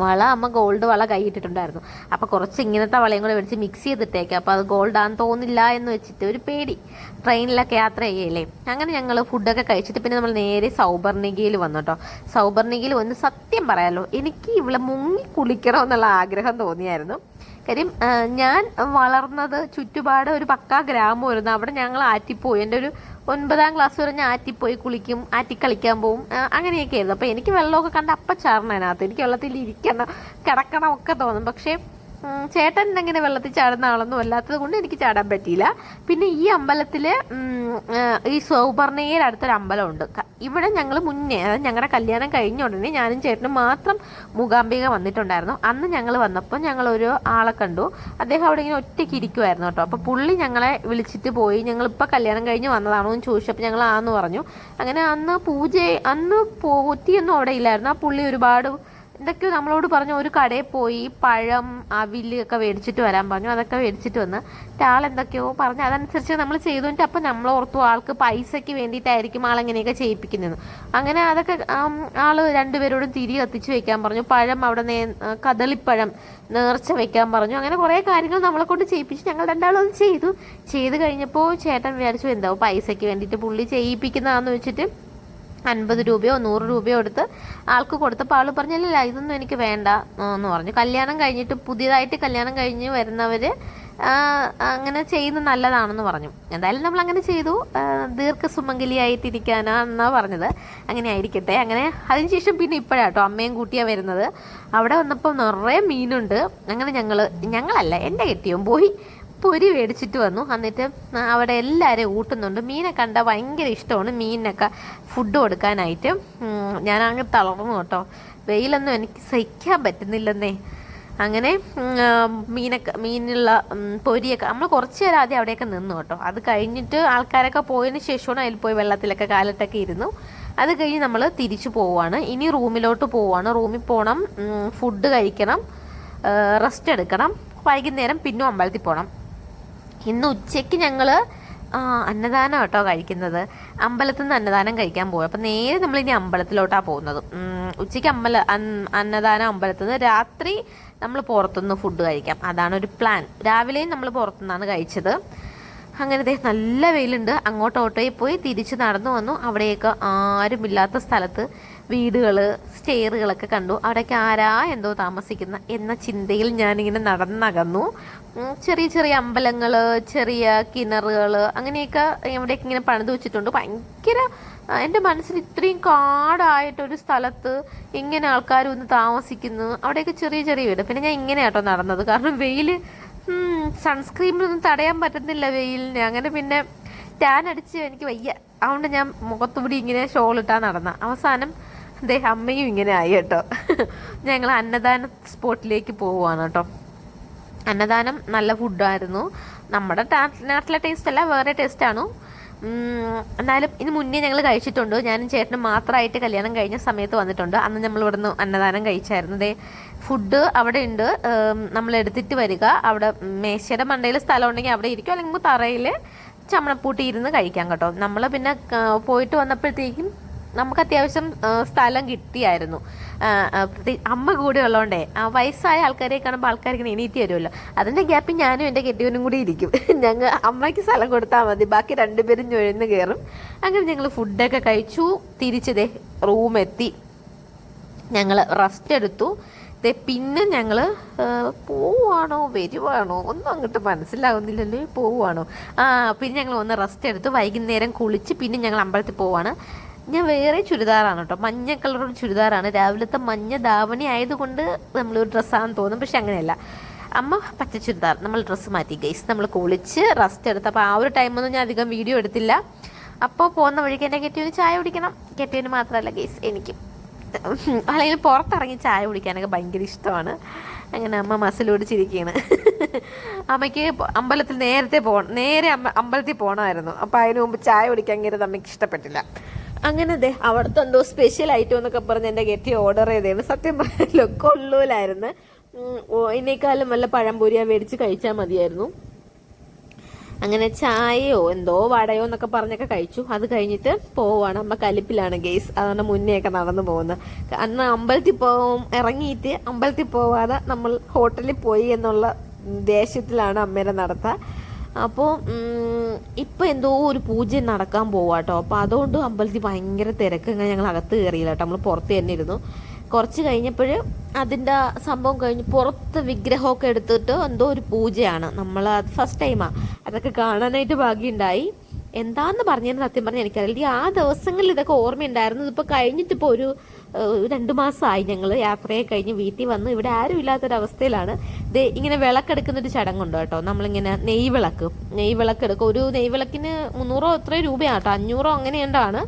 വള അമ്മ ഗോൾഡ് വള കൈയിട്ടിട്ടുണ്ടായിരുന്നു അപ്പോൾ കുറച്ച് ഇങ്ങനത്തെ വളയും കൂടെ മേടിച്ച് മിക്സ് ചെയ്തിട്ടേക്കാം. അപ്പോൾ അത് ഗോൾഡ് ആണെന്ന് തോന്നില്ല എന്ന് വെച്ചിട്ട് ഒരു പേടി. ട്രെയിനിലൊക്കെ യാത്ര ചെയ്യല്ലേ? അങ്ങനെ ഞങ്ങൾ ഫുഡൊക്കെ കഴിച്ചിട്ട് പിന്നെ നമ്മൾ നേരെ സൗബർണികയിൽ വന്നു കേട്ടോ സൗബർണികയിൽ വന്ന് സത്യം പറയാലോ എനിക്ക് ഇവിടെ മുങ്ങി കുളിക്കണം എന്നുള്ള ആഗ്രഹം തോന്നിയായിരുന്നു. കാര്യം ഞാൻ വളർന്നത് ചുറ്റുപാട് ഒരു പക്കാ ഗ്രാമമായിരുന്നു. അവിടെ ഞങ്ങൾ ആറ്റിപ്പോയി. എന്റെ ഒരു ഒൻപതാം ക്ലാസ് വരെ ഞാൻ ആറ്റിപ്പോയി കുളിക്കും ആറ്റി കളിക്കാൻ പോവും. അങ്ങനെയൊക്കെ ആയിരുന്നു. അപ്പോൾ എനിക്ക് വെള്ളമൊക്കെ കണ്ട് അപ്പം ചാടണം അതിനകത്ത്. എനിക്ക് വെള്ളത്തിൽ ഇരിക്കണം കിടക്കണം ഒക്കെ തോന്നും. പക്ഷേ ചേട്ടൻ ഇങ്ങനെ വെള്ളത്തിൽ ചാടുന്ന ആളൊന്നും അല്ലാത്തത് കൊണ്ട് എനിക്ക് ചാടാൻ പറ്റിയില്ല. പിന്നെ ഈ അമ്പലത്തിൽ ഈ സൗപർണയിൽ അടുത്തൊരു അമ്പലമുണ്ട്. ഇവിടെ ഞങ്ങൾ മുന്നേ അതായത് ഞങ്ങളുടെ കല്യാണം കഴിഞ്ഞ ഉടനെ ഞാനും ചേട്ടനും മാത്രം മൂകാംബിക വന്നിട്ടുണ്ടായിരുന്നു. അന്ന് ഞങ്ങൾ വന്നപ്പോൾ ഞങ്ങൾ ഒരു ആളെ കണ്ടു. അദ്ദേഹം അവിടെ ഇങ്ങനെ ഒറ്റയ്ക്ക് ഇരിക്കുമായിരുന്നു കേട്ടോ. അപ്പോൾ പുള്ളി ഞങ്ങളെ വിളിച്ചിട്ട് പോയി ഞങ്ങൾ ഇപ്പോൾ കല്യാണം കഴിഞ്ഞ് വന്നതാണോ? എന്ന് ചോദിച്ചപ്പോൾ ഞങ്ങൾ ആന്ന് പറഞ്ഞു. അങ്ങനെ അന്ന് പൂജ അന്ന് പോറ്റിയൊന്നും അവിടെ ഇല്ലായിരുന്നു. ആ പുള്ളി ഒരുപാട് എന്തൊക്കെയോ നമ്മളോട് പറഞ്ഞു ഒരു കടയിൽ പോയി പഴം അവിൽ ഒക്കെ മേടിച്ചിട്ട് വരാൻ പറഞ്ഞു. അതൊക്കെ മേടിച്ചിട്ട് വന്ന് എന്നിട്ട് ആൾ എന്തൊക്കെയോ പറഞ്ഞു. അതനുസരിച്ച് നമ്മൾ ചെയ്തുകൊണ്ട് അപ്പം നമ്മൾ ഓർത്തു ആൾക്ക് പൈസയ്ക്ക് വേണ്ടിയിട്ടായിരിക്കും ആൾ ആളെങ്ങനെയൊക്കെ ചെയ്യിപ്പിക്കുന്നത്. അങ്ങനെ അതൊക്കെ ആൾ രണ്ടുപേരോടും തിരി കത്തിച്ച് വെക്കാൻ പറഞ്ഞു. പഴം അവിടെ നേ കദളിപ്പഴം നേർച്ച വെക്കാൻ പറഞ്ഞു. അങ്ങനെ കുറേ കാര്യങ്ങൾ നമ്മളെ കൊണ്ട് ചെയ്യിപ്പിച്ചു. ഞങ്ങൾ രണ്ടാളും അത് ചെയ്തു. ചെയ്ത് കഴിഞ്ഞപ്പോൾ ചേട്ടൻ വിചാരിച്ചു എന്താവും പൈസയ്ക്ക് വേണ്ടിയിട്ട് പുള്ളി ചെയ്യിപ്പിക്കുന്നതാണെന്ന് വെച്ചിട്ട് അൻപത് രൂപയോ നൂറ് രൂപയോ എടുത്ത് ആൾക്ക് കൊടുത്തപ്പോൾ ആൾ പറഞ്ഞില്ല ഇതൊന്നും എനിക്ക് വേണ്ട എന്ന് പറഞ്ഞു. കല്യാണം കഴിഞ്ഞിട്ട് പുതിയതായിട്ട് കല്യാണം കഴിഞ്ഞ് വരുന്നവർ അങ്ങനെ ചെയ്യുന്നത് നല്ലതാണെന്ന് പറഞ്ഞു. എന്തായാലും നമ്മൾ അങ്ങനെ ചെയ്തു. ആ, ദീർഘസുമംഗലിയായിട്ടിരിക്കാനാ എന്നാ പറഞ്ഞത്. അങ്ങനെ ആയിരിക്കട്ടെ. അങ്ങനെ അതിനുശേഷം പിന്നെ ഇപ്പോഴാണ് കേട്ടോ അമ്മയും കൂട്ടിയാണ് വരുന്നത്. അവിടെ വന്നപ്പോൾ നിറയെ മീനുണ്ട്. അങ്ങനെ ഞങ്ങൾ ഞങ്ങളല്ല എന്റെ കെട്ടിയും പോയി. പൊരി മേടിച്ചിട്ട് വന്നു. എന്നിട്ട് അവിടെ എല്ലാവരെയും ഊട്ടുന്നുണ്ട്. മീനെ കണ്ടാൽ ഭയങ്കര ഇഷ്ടമാണ് മീനിനൊക്കെ ഫുഡ് കൊടുക്കാനായിട്ട്. ഞാൻ അങ്ങ് തളർന്നു കേട്ടോ. വെയിലൊന്നും എനിക്ക് സഹിക്കാൻ പറ്റുന്നില്ലെന്നേ. അങ്ങനെ മീനൊക്കെ മീനുള്ള പൊരിയൊക്കെ നമ്മൾ കുറച്ച് നേരം ആദ്യം അവിടെയൊക്കെ നിന്നു കേട്ടോ. അത് കഴിഞ്ഞിട്ട് ആൾക്കാരൊക്കെ പോയതിന് ശേഷമാണ് അതിൽ പോയി വെള്ളത്തിലൊക്കെ കാലത്തൊക്കെ ഇരുന്നു. അത് കഴിഞ്ഞ് നമ്മൾ തിരിച്ചു പോവാണ്. ഇനി റൂമിലോട്ട് പോവാണ്. റൂമിൽ പോകണം ഫുഡ് കഴിക്കണം റെസ്റ്റ് എടുക്കണം. വൈകുന്നേരം പിന്നും അമ്പലത്തിൽ പോകണം ഇന്ന് ഉച്ചയ്ക്ക് ഞങ്ങൾ അന്നദാനം കേട്ടോ കഴിക്കുന്നത്. അമ്പലത്തിൽ നിന്ന് അന്നദാനം കഴിക്കാൻ പോകും അപ്പം നേരെ നമ്മളിനി അമ്പലത്തിലോട്ടാണ് പോകുന്നത്. ഉച്ചയ്ക്ക് അമ്പല അന്നദാനം അമ്പലത്തിൽ നിന്ന് രാത്രി നമ്മൾ പുറത്തുനിന്ന് ഫുഡ് കഴിക്കാം. അതാണ് ഒരു പ്ലാൻ രാവിലെയും നമ്മൾ പുറത്തുനിന്നാണ് കഴിച്ചത്. അങ്ങനെ ദേ നല്ല വെയിലുണ്ട്. അങ്ങോട്ട് ഓട്ടോയിൽ പോയി തിരിച്ച് നടന്നു വന്നു. അവിടെയൊക്കെ ആരുമില്ലാത്ത സ്ഥലത്ത് വീടുകൾ സ്റ്റെയറുകളൊക്കെ കണ്ടു. അവിടെയൊക്കെ ആരാ എന്തോ താമസിക്കുന്ന എന്ന ചിന്തയിൽ ഞാനിങ്ങനെ നടന്നകന്നു. ചെറിയ ചെറിയ അമ്പലങ്ങൾ ചെറിയ കിണറുകൾ അങ്ങനെയൊക്കെ ഇവിടെയൊക്കെ ഇങ്ങനെ പണിത് വെച്ചിട്ടുണ്ട്. ഭയങ്കര എന്റെ മനസ്സിൽ ഇത്രയും കാടായിട്ടൊരു സ്ഥലത്ത് ഇങ്ങനെ ആൾക്കാർ വന്ന് താമസിക്കുന്നു. അവിടെയൊക്കെ ചെറിയ ചെറിയ വീട്. പിന്നെ ഞാൻ ഇങ്ങനെ കേട്ടോ നടന്നത്. കാരണം വെയിൽ സൺസ്ക്രീമിനൊന്നും തടയാൻ പറ്റുന്നില്ല വെയിലിന്. അങ്ങനെ പിന്നെ ടാൻ അടിച്ച് എനിക്ക് വയ്യ. അതുകൊണ്ട് ഞാൻ മുഖത്തുപിടി ഇങ്ങനെ ഷോൾ ഇട്ടാ നടന്ന. അവസാനം ദേ അമ്മയും ഇങ്ങനെ ആയി കേട്ടോ. ഞങ്ങൾ അന്നദാന സ്പോട്ടിലേക്ക് പോവുകയാണ് കേട്ടോ. അന്നദാനം നല്ല ഫുഡായിരുന്നു. നമ്മുടെ നാട്ടിലെ ടേസ്റ്റ് അല്ല വേറെ ടേസ്റ്റാണ് എന്നാലും ഇത് മുന്നേ ഞങ്ങൾ കഴിച്ചിട്ടുണ്ട്. ഞാനും ചേട്ടനും മാത്രമായിട്ട് കല്യാണം കഴിഞ്ഞ സമയത്ത് വന്നിട്ടുണ്ട്. അന്ന് നമ്മൾ ഇവിടുന്ന് അന്നദാനം കഴിച്ചായിരുന്നു. ദേ ഫുഡ് അവിടെ ഉണ്ട്. നമ്മൾ എടുത്തിട്ട് വരിക. അവിടെ മേശയുടെ മണ്ടയിൽ സ്ഥലം ഉണ്ടെങ്കിൽ അവിടെ ഇരിക്കും. അല്ലെങ്കിൽ തറയിൽ ചമ്മണപ്പൂട്ടി ഇരുന്ന് കഴിക്കാം കേട്ടോ. നമ്മൾ പിന്നെ പോയിട്ട് വന്നപ്പോഴത്തേക്കും നമുക്ക് അത്യാവശ്യം സ്ഥലം കിട്ടിയായിരുന്നു. അമ്മ കൂടെ ഉള്ളതുകൊണ്ടേ ആ, വയസ്സായ ആൾക്കാരെ കാണുമ്പോൾ ആൾക്കാർ ഇങ്ങനെ എണീറ്റ് വരുമല്ലോ അതിന്റെ ഗ്യാപ്പിൽ ഞാനും എന്റെ കെട്ടിയവനും കൂടി ഇരിക്കും. ഞങ്ങൾ അമ്മയ്ക്ക് സ്ഥലം കൊടുത്താൽ മതി. ബാക്കി രണ്ടുപേരും ഞൊഴിഞ്ഞ് കയറും അങ്ങനെ ഞങ്ങൾ ഫുഡൊക്കെ കഴിച്ചു. തിരിച്ചതേ റൂമെത്തി. ഞങ്ങൾ റെസ്റ്റ് എടുത്തു. പിന്നെ ഞങ്ങൾ പോവാണോ വരുവാണോ? ഒന്നും അങ്ങോട്ട് മനസ്സിലാവുന്നില്ലല്ലോ പോവാണോ? ആ പിന്നെ ഞങ്ങൾ ഒന്ന് റെസ്റ്റ് എടുത്തു. വൈകുന്നേരം കുളിച്ച് പിന്നെ ഞങ്ങൾ അമ്പലത്തിൽ പോവാണ്. ഞാൻ വേറെ ചുരിദാറാണ് കേട്ടോ. മഞ്ഞ കളറുള്ള ചുരിദാറാണ്. രാവിലത്തെ മഞ്ഞ ധാവണി ആയതുകൊണ്ട് നമ്മൾ ഒരു ഡ്രസ്സാണെന്ന് തോന്നും. പക്ഷെ അങ്ങനെയല്ല. അമ്മ പച്ച ചുരിദാർ. നമ്മൾ ഡ്രസ്സ് മാറ്റി ഗൈസ് നമ്മൾ കുളിച്ച് റെസ്റ്റ് എടുത്ത്. അപ്പോൾ ആ ഒരു ടൈമൊന്നും ഞാൻ അധികം വീഡിയോ എടുത്തില്ല. അപ്പോൾ പോകുന്ന വഴിക്ക് എന്റെ കെട്ടിയവന് ചായ കുടിക്കണം. കെട്ടിയവന് മാത്രമല്ല ഗൈസ് എനിക്കും. അല്ലെങ്കിൽ പുറത്തിറങ്ങി ചായ കുടിക്കാനൊക്കെ ഭയങ്കര ഇഷ്ടമാണ്. അങ്ങനെ അമ്മ മസിലോട് ചിരിക്കുകയാണ് അമ്മയ്ക്ക് അമ്പലത്തിൽ നേരത്തെ പോകണം. നേരെ അമ്പ അമ്പലത്തിൽ പോകണമായിരുന്നു. അപ്പോൾ അതിന് മുമ്പ് ചായ കുടിക്കാൻ കയറിയത് അമ്മയ്ക്ക് ഇഷ്ടപ്പെട്ടില്ല. അങ്ങനെ അതെ അവിടുത്തെ എന്തോ സ്പെഷ്യൽ ഐറ്റം എന്നൊക്കെ പറഞ്ഞ് എന്റെ ഗെറ്റി ഓർഡർ ചെയ്തതാണ് സത്യം പറഞ്ഞല്ലോ കൊള്ളൂലായിരുന്നു. ഇതിനേക്കാളും നല്ല പഴംപൊരിയാ മേടിച്ച് കഴിച്ചാൽ മതിയായിരുന്നു. അങ്ങനെ ചായയോ എന്തോ വടയോ എന്നൊക്കെ പറഞ്ഞൊക്കെ കഴിച്ചു. അത് കഴിഞ്ഞിട്ട് പോവാണ്. അമ്മ കലിപ്പിലാണ് ഗെയ്സ്. അതുകൊണ്ട് മുന്നേ ഒക്കെ നടന്നു പോകുന്നത്. അന്ന് അമ്പലത്തിൽ പോവും ഇറങ്ങിയിട്ട് അമ്പലത്തിൽ പോവാതെ നമ്മൾ ഹോട്ടലിൽ പോയി എന്നുള്ള ദേഷ്യത്തിലാണ് അമ്മേനെ നടത്ത. അപ്പോൾ ഇപ്പം എന്തോ ഒരു പൂജ നടക്കാൻ പോവാട്ടോ അപ്പോൾ അതുകൊണ്ട് അമ്പലത്തിൽ ഭയങ്കര തിരക്ക് ഇങ്ങനെ ഞങ്ങൾ അകത്ത് കയറിയില്ല കേട്ടോ നമ്മൾ പുറത്ത് തന്നെ ഇരുന്നു. കുറച്ച് കഴിഞ്ഞപ്പോൾ അതിന്റെ സംഭവം കഴിഞ്ഞ് പുറത്ത് വിഗ്രഹമൊക്കെ എടുത്തിട്ട് എന്തോ ഒരു പൂജയാണ്. നമ്മൾ അത് ഫസ്റ്റ് ടൈമാണ് അതൊക്കെ കാണാനായിട്ട് ഭാഗ്യമുണ്ടായി എന്താന്ന് പറഞ്ഞതിന് സത്യം പറഞ്ഞാൽ എനിക്കറിയില്ല. ആ ദിവസങ്ങളിൽ ഇതൊക്കെ ഓർമ്മയുണ്ടായിരുന്നു. ഇതിപ്പോൾ കഴിഞ്ഞിട്ടിപ്പോൾ ഒരു രണ്ട് മാസമായി ഞങ്ങൾ യാത്രയെ കഴിഞ്ഞ് വീട്ടിൽ വന്ന്. ഇവിടെ ആരും ഇല്ലാത്തൊരവസ്ഥയിലാണ്. ദേ ഇങ്ങനെ വിളക്കെടുക്കുന്ന ഒരു ചടങ്ങുണ്ട് കേട്ടോ. നമ്മളിങ്ങനെ നെയ് വിളക്ക്. നെയ് വിളക്കെടുക്കും. ഒരു നെയ് വിളക്കിന് മുന്നൂറോ എത്രയോ രൂപയാണ് കേട്ടോ. അഞ്ഞൂറോ അങ്ങനെയുണ്ടാണ്.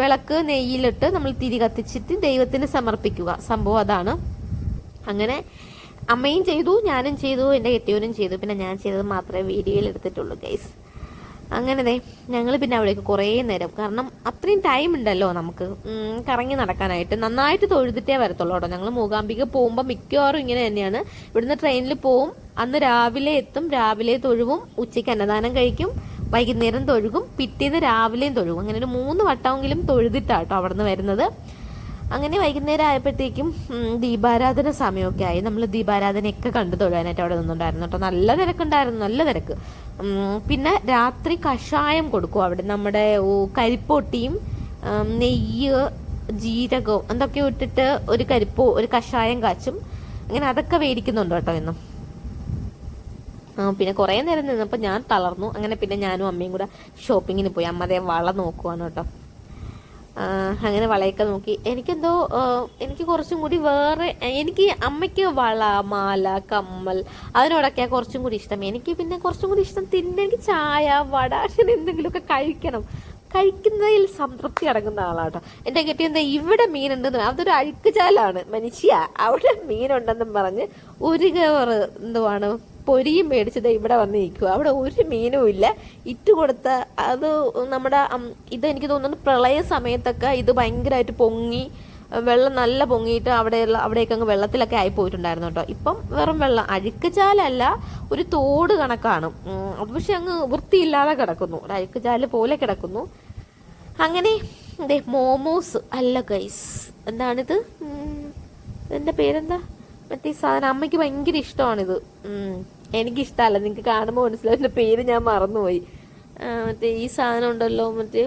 വിളക്ക് നെയ്യിലിട്ട് നമ്മൾ തിരി കത്തിച്ചിട്ട് ദൈവത്തിന് സമർപ്പിക്കുക. സംഭവം അതാണ്. അങ്ങനെ അമ്മയും ചെയ്തു ഞാനും ചെയ്തു എന്റെ കെട്ടിയവനും ചെയ്തു. പിന്നെ ഞാൻ ചെയ്തത് മാത്രമേ വീഡിയോയിൽ എടുത്തിട്ടുള്ളൂ ഗൈസ്. അങ്ങനെ ദേ ഞങ്ങൾ പിന്നെ അവിടേക്ക് കുറേ നേരം. കാരണം അത്രയും ടൈം ഉണ്ടല്ലോ നമുക്ക്. കറങ്ങി നടക്കാനായിട്ട്. നന്നായിട്ട് തൊഴുതിട്ടേ വരത്തുള്ളൂ കേട്ടോ. ഞങ്ങൾ മൂകാംബിക പോകുമ്പോൾ മിക്കവാറും ഇങ്ങനെ തന്നെയാണ്. ഇവിടുന്ന് ട്രെയിനിൽ പോവും. അന്ന് രാവിലെ എത്തും. രാവിലെ തൊഴുവും. ഉച്ചയ്ക്ക് അന്നദാനം കഴിക്കും. വൈകുന്നേരം തൊഴുകും. പിറ്റേന്ന് രാവിലെയും തൊഴുകും. അങ്ങനെ ഒരു മൂന്ന് വട്ടമെങ്കിലും തൊഴുതിട്ടാട്ടോ അവിടെ നിന്ന് വരുന്നത്. അങ്ങനെ വൈകുന്നേരം ആയപ്പോഴത്തേക്കും ദീപാരാധന സമയമൊക്കെ ആയി. നമ്മൾ ദീപാരാധനയൊക്കെ കണ്ടു തൊഴാനായിട്ട് അവിടെ നിന്നുണ്ടായിരുന്നു കേട്ടോ. നല്ല തിരക്കുണ്ടായിരുന്നു നല്ല തിരക്ക്. പിന്നെ രാത്രി കഷായം കൊടുക്കും അവിടെ. നമ്മുടെ കരിപ്പൊട്ടിയും നെയ്യ് ജീരകവും എന്തൊക്കെ ഇട്ടിട്ട് ഒരു കരിപ്പോ ഒരു കഷായം കാച്ചും. അങ്ങനെ അതൊക്കെ മേടിക്കുന്നുണ്ട് കേട്ടോ ഇന്നും. പിന്നെ കുറേ നേരം നിന്നപ്പോൾ ഞാൻ തളർന്നു. അങ്ങനെ പിന്നെ ഞാനും അമ്മയും കൂടെ ഷോപ്പിങ്ങിന് പോയി. അമ്മ അതേ വള നോക്കുവാണ് കേട്ടോ. അങ്ങനെ വളയൊക്കെ നോക്കി. എനിക്കെന്തോ എനിക്ക് കുറച്ചും കൂടി വേറെ എനിക്ക് അമ്മയ്ക്ക് വള മാല കമ്മൽ അതിനോടൊക്കെയാണ് കുറച്ചും കൂടി ഇഷ്ടം. എനിക്ക് പിന്നെ കുറച്ചും കൂടി ഇഷ്ടം തിന്നെ എനിക്ക് ചായ വട അങ്ങനെ എന്തെങ്കിലുമൊക്കെ കഴിക്കണം. കഴിക്കുന്നതിൽ സംതൃപ്തി അടങ്ങുന്ന ആളാട്ടോ. എന്റെ കെട്ടി എന്താ ഇവിടെ മീനുണ്ടെന്ന് അതൊരു അഴുക്കുചാലാണ്. മനുഷ്യ അവിടെ മീനുണ്ടെന്നും പറഞ്ഞ് ഒരു കവറ് എന്തുവാണ്? പൊരിയും മേടിച്ചത് ഇവിടെ വന്ന് നിൽക്കുക. അവിടെ ഒരു മീനും ഇല്ല. ഇറ്റ് കൊടുത്ത അത് നമ്മുടെ ഇത് എനിക്ക് തോന്നുന്നു പ്രളയ സമയത്തൊക്കെ ഇത് ഭയങ്കരമായിട്ട് പൊങ്ങി വെള്ളം നല്ല പൊങ്ങിയിട്ട് അവിടെയുള്ള അവിടെയൊക്കെ അങ്ങ് വെള്ളത്തിലൊക്കെ ആയി പോയിട്ടുണ്ടായിരുന്നു കേട്ടോ. ഇപ്പം വെറും വെള്ളം. അഴുക്കുചാലല്ല ഒരു തോട് കണക്കാണ്. അത് പക്ഷെ അങ്ങ് വൃത്തിയില്ലാതെ കിടക്കുന്നു. ഒരു അഴുക്കുചാൽ പോലെ കിടക്കുന്നു. അങ്ങനെ ദേ മോമോസ് അല്ല ഗൈസ്. എന്താണിത്? എന്റെ പേരെന്താ? മറ്റേ സാധനം. അമ്മയ്ക്ക് ഭയങ്കര ഇഷ്ടമാണിത്. എനിക്കിഷ്ടമല്ല നിങ്ങൾക്ക് കാണുമ്പോൾ മനസ്സിലാവും എന്റെ പേര് ഞാൻ മറന്നുപോയി. മറ്റേ ഈ സാധനം ഉണ്ടല്ലോ മറ്റേ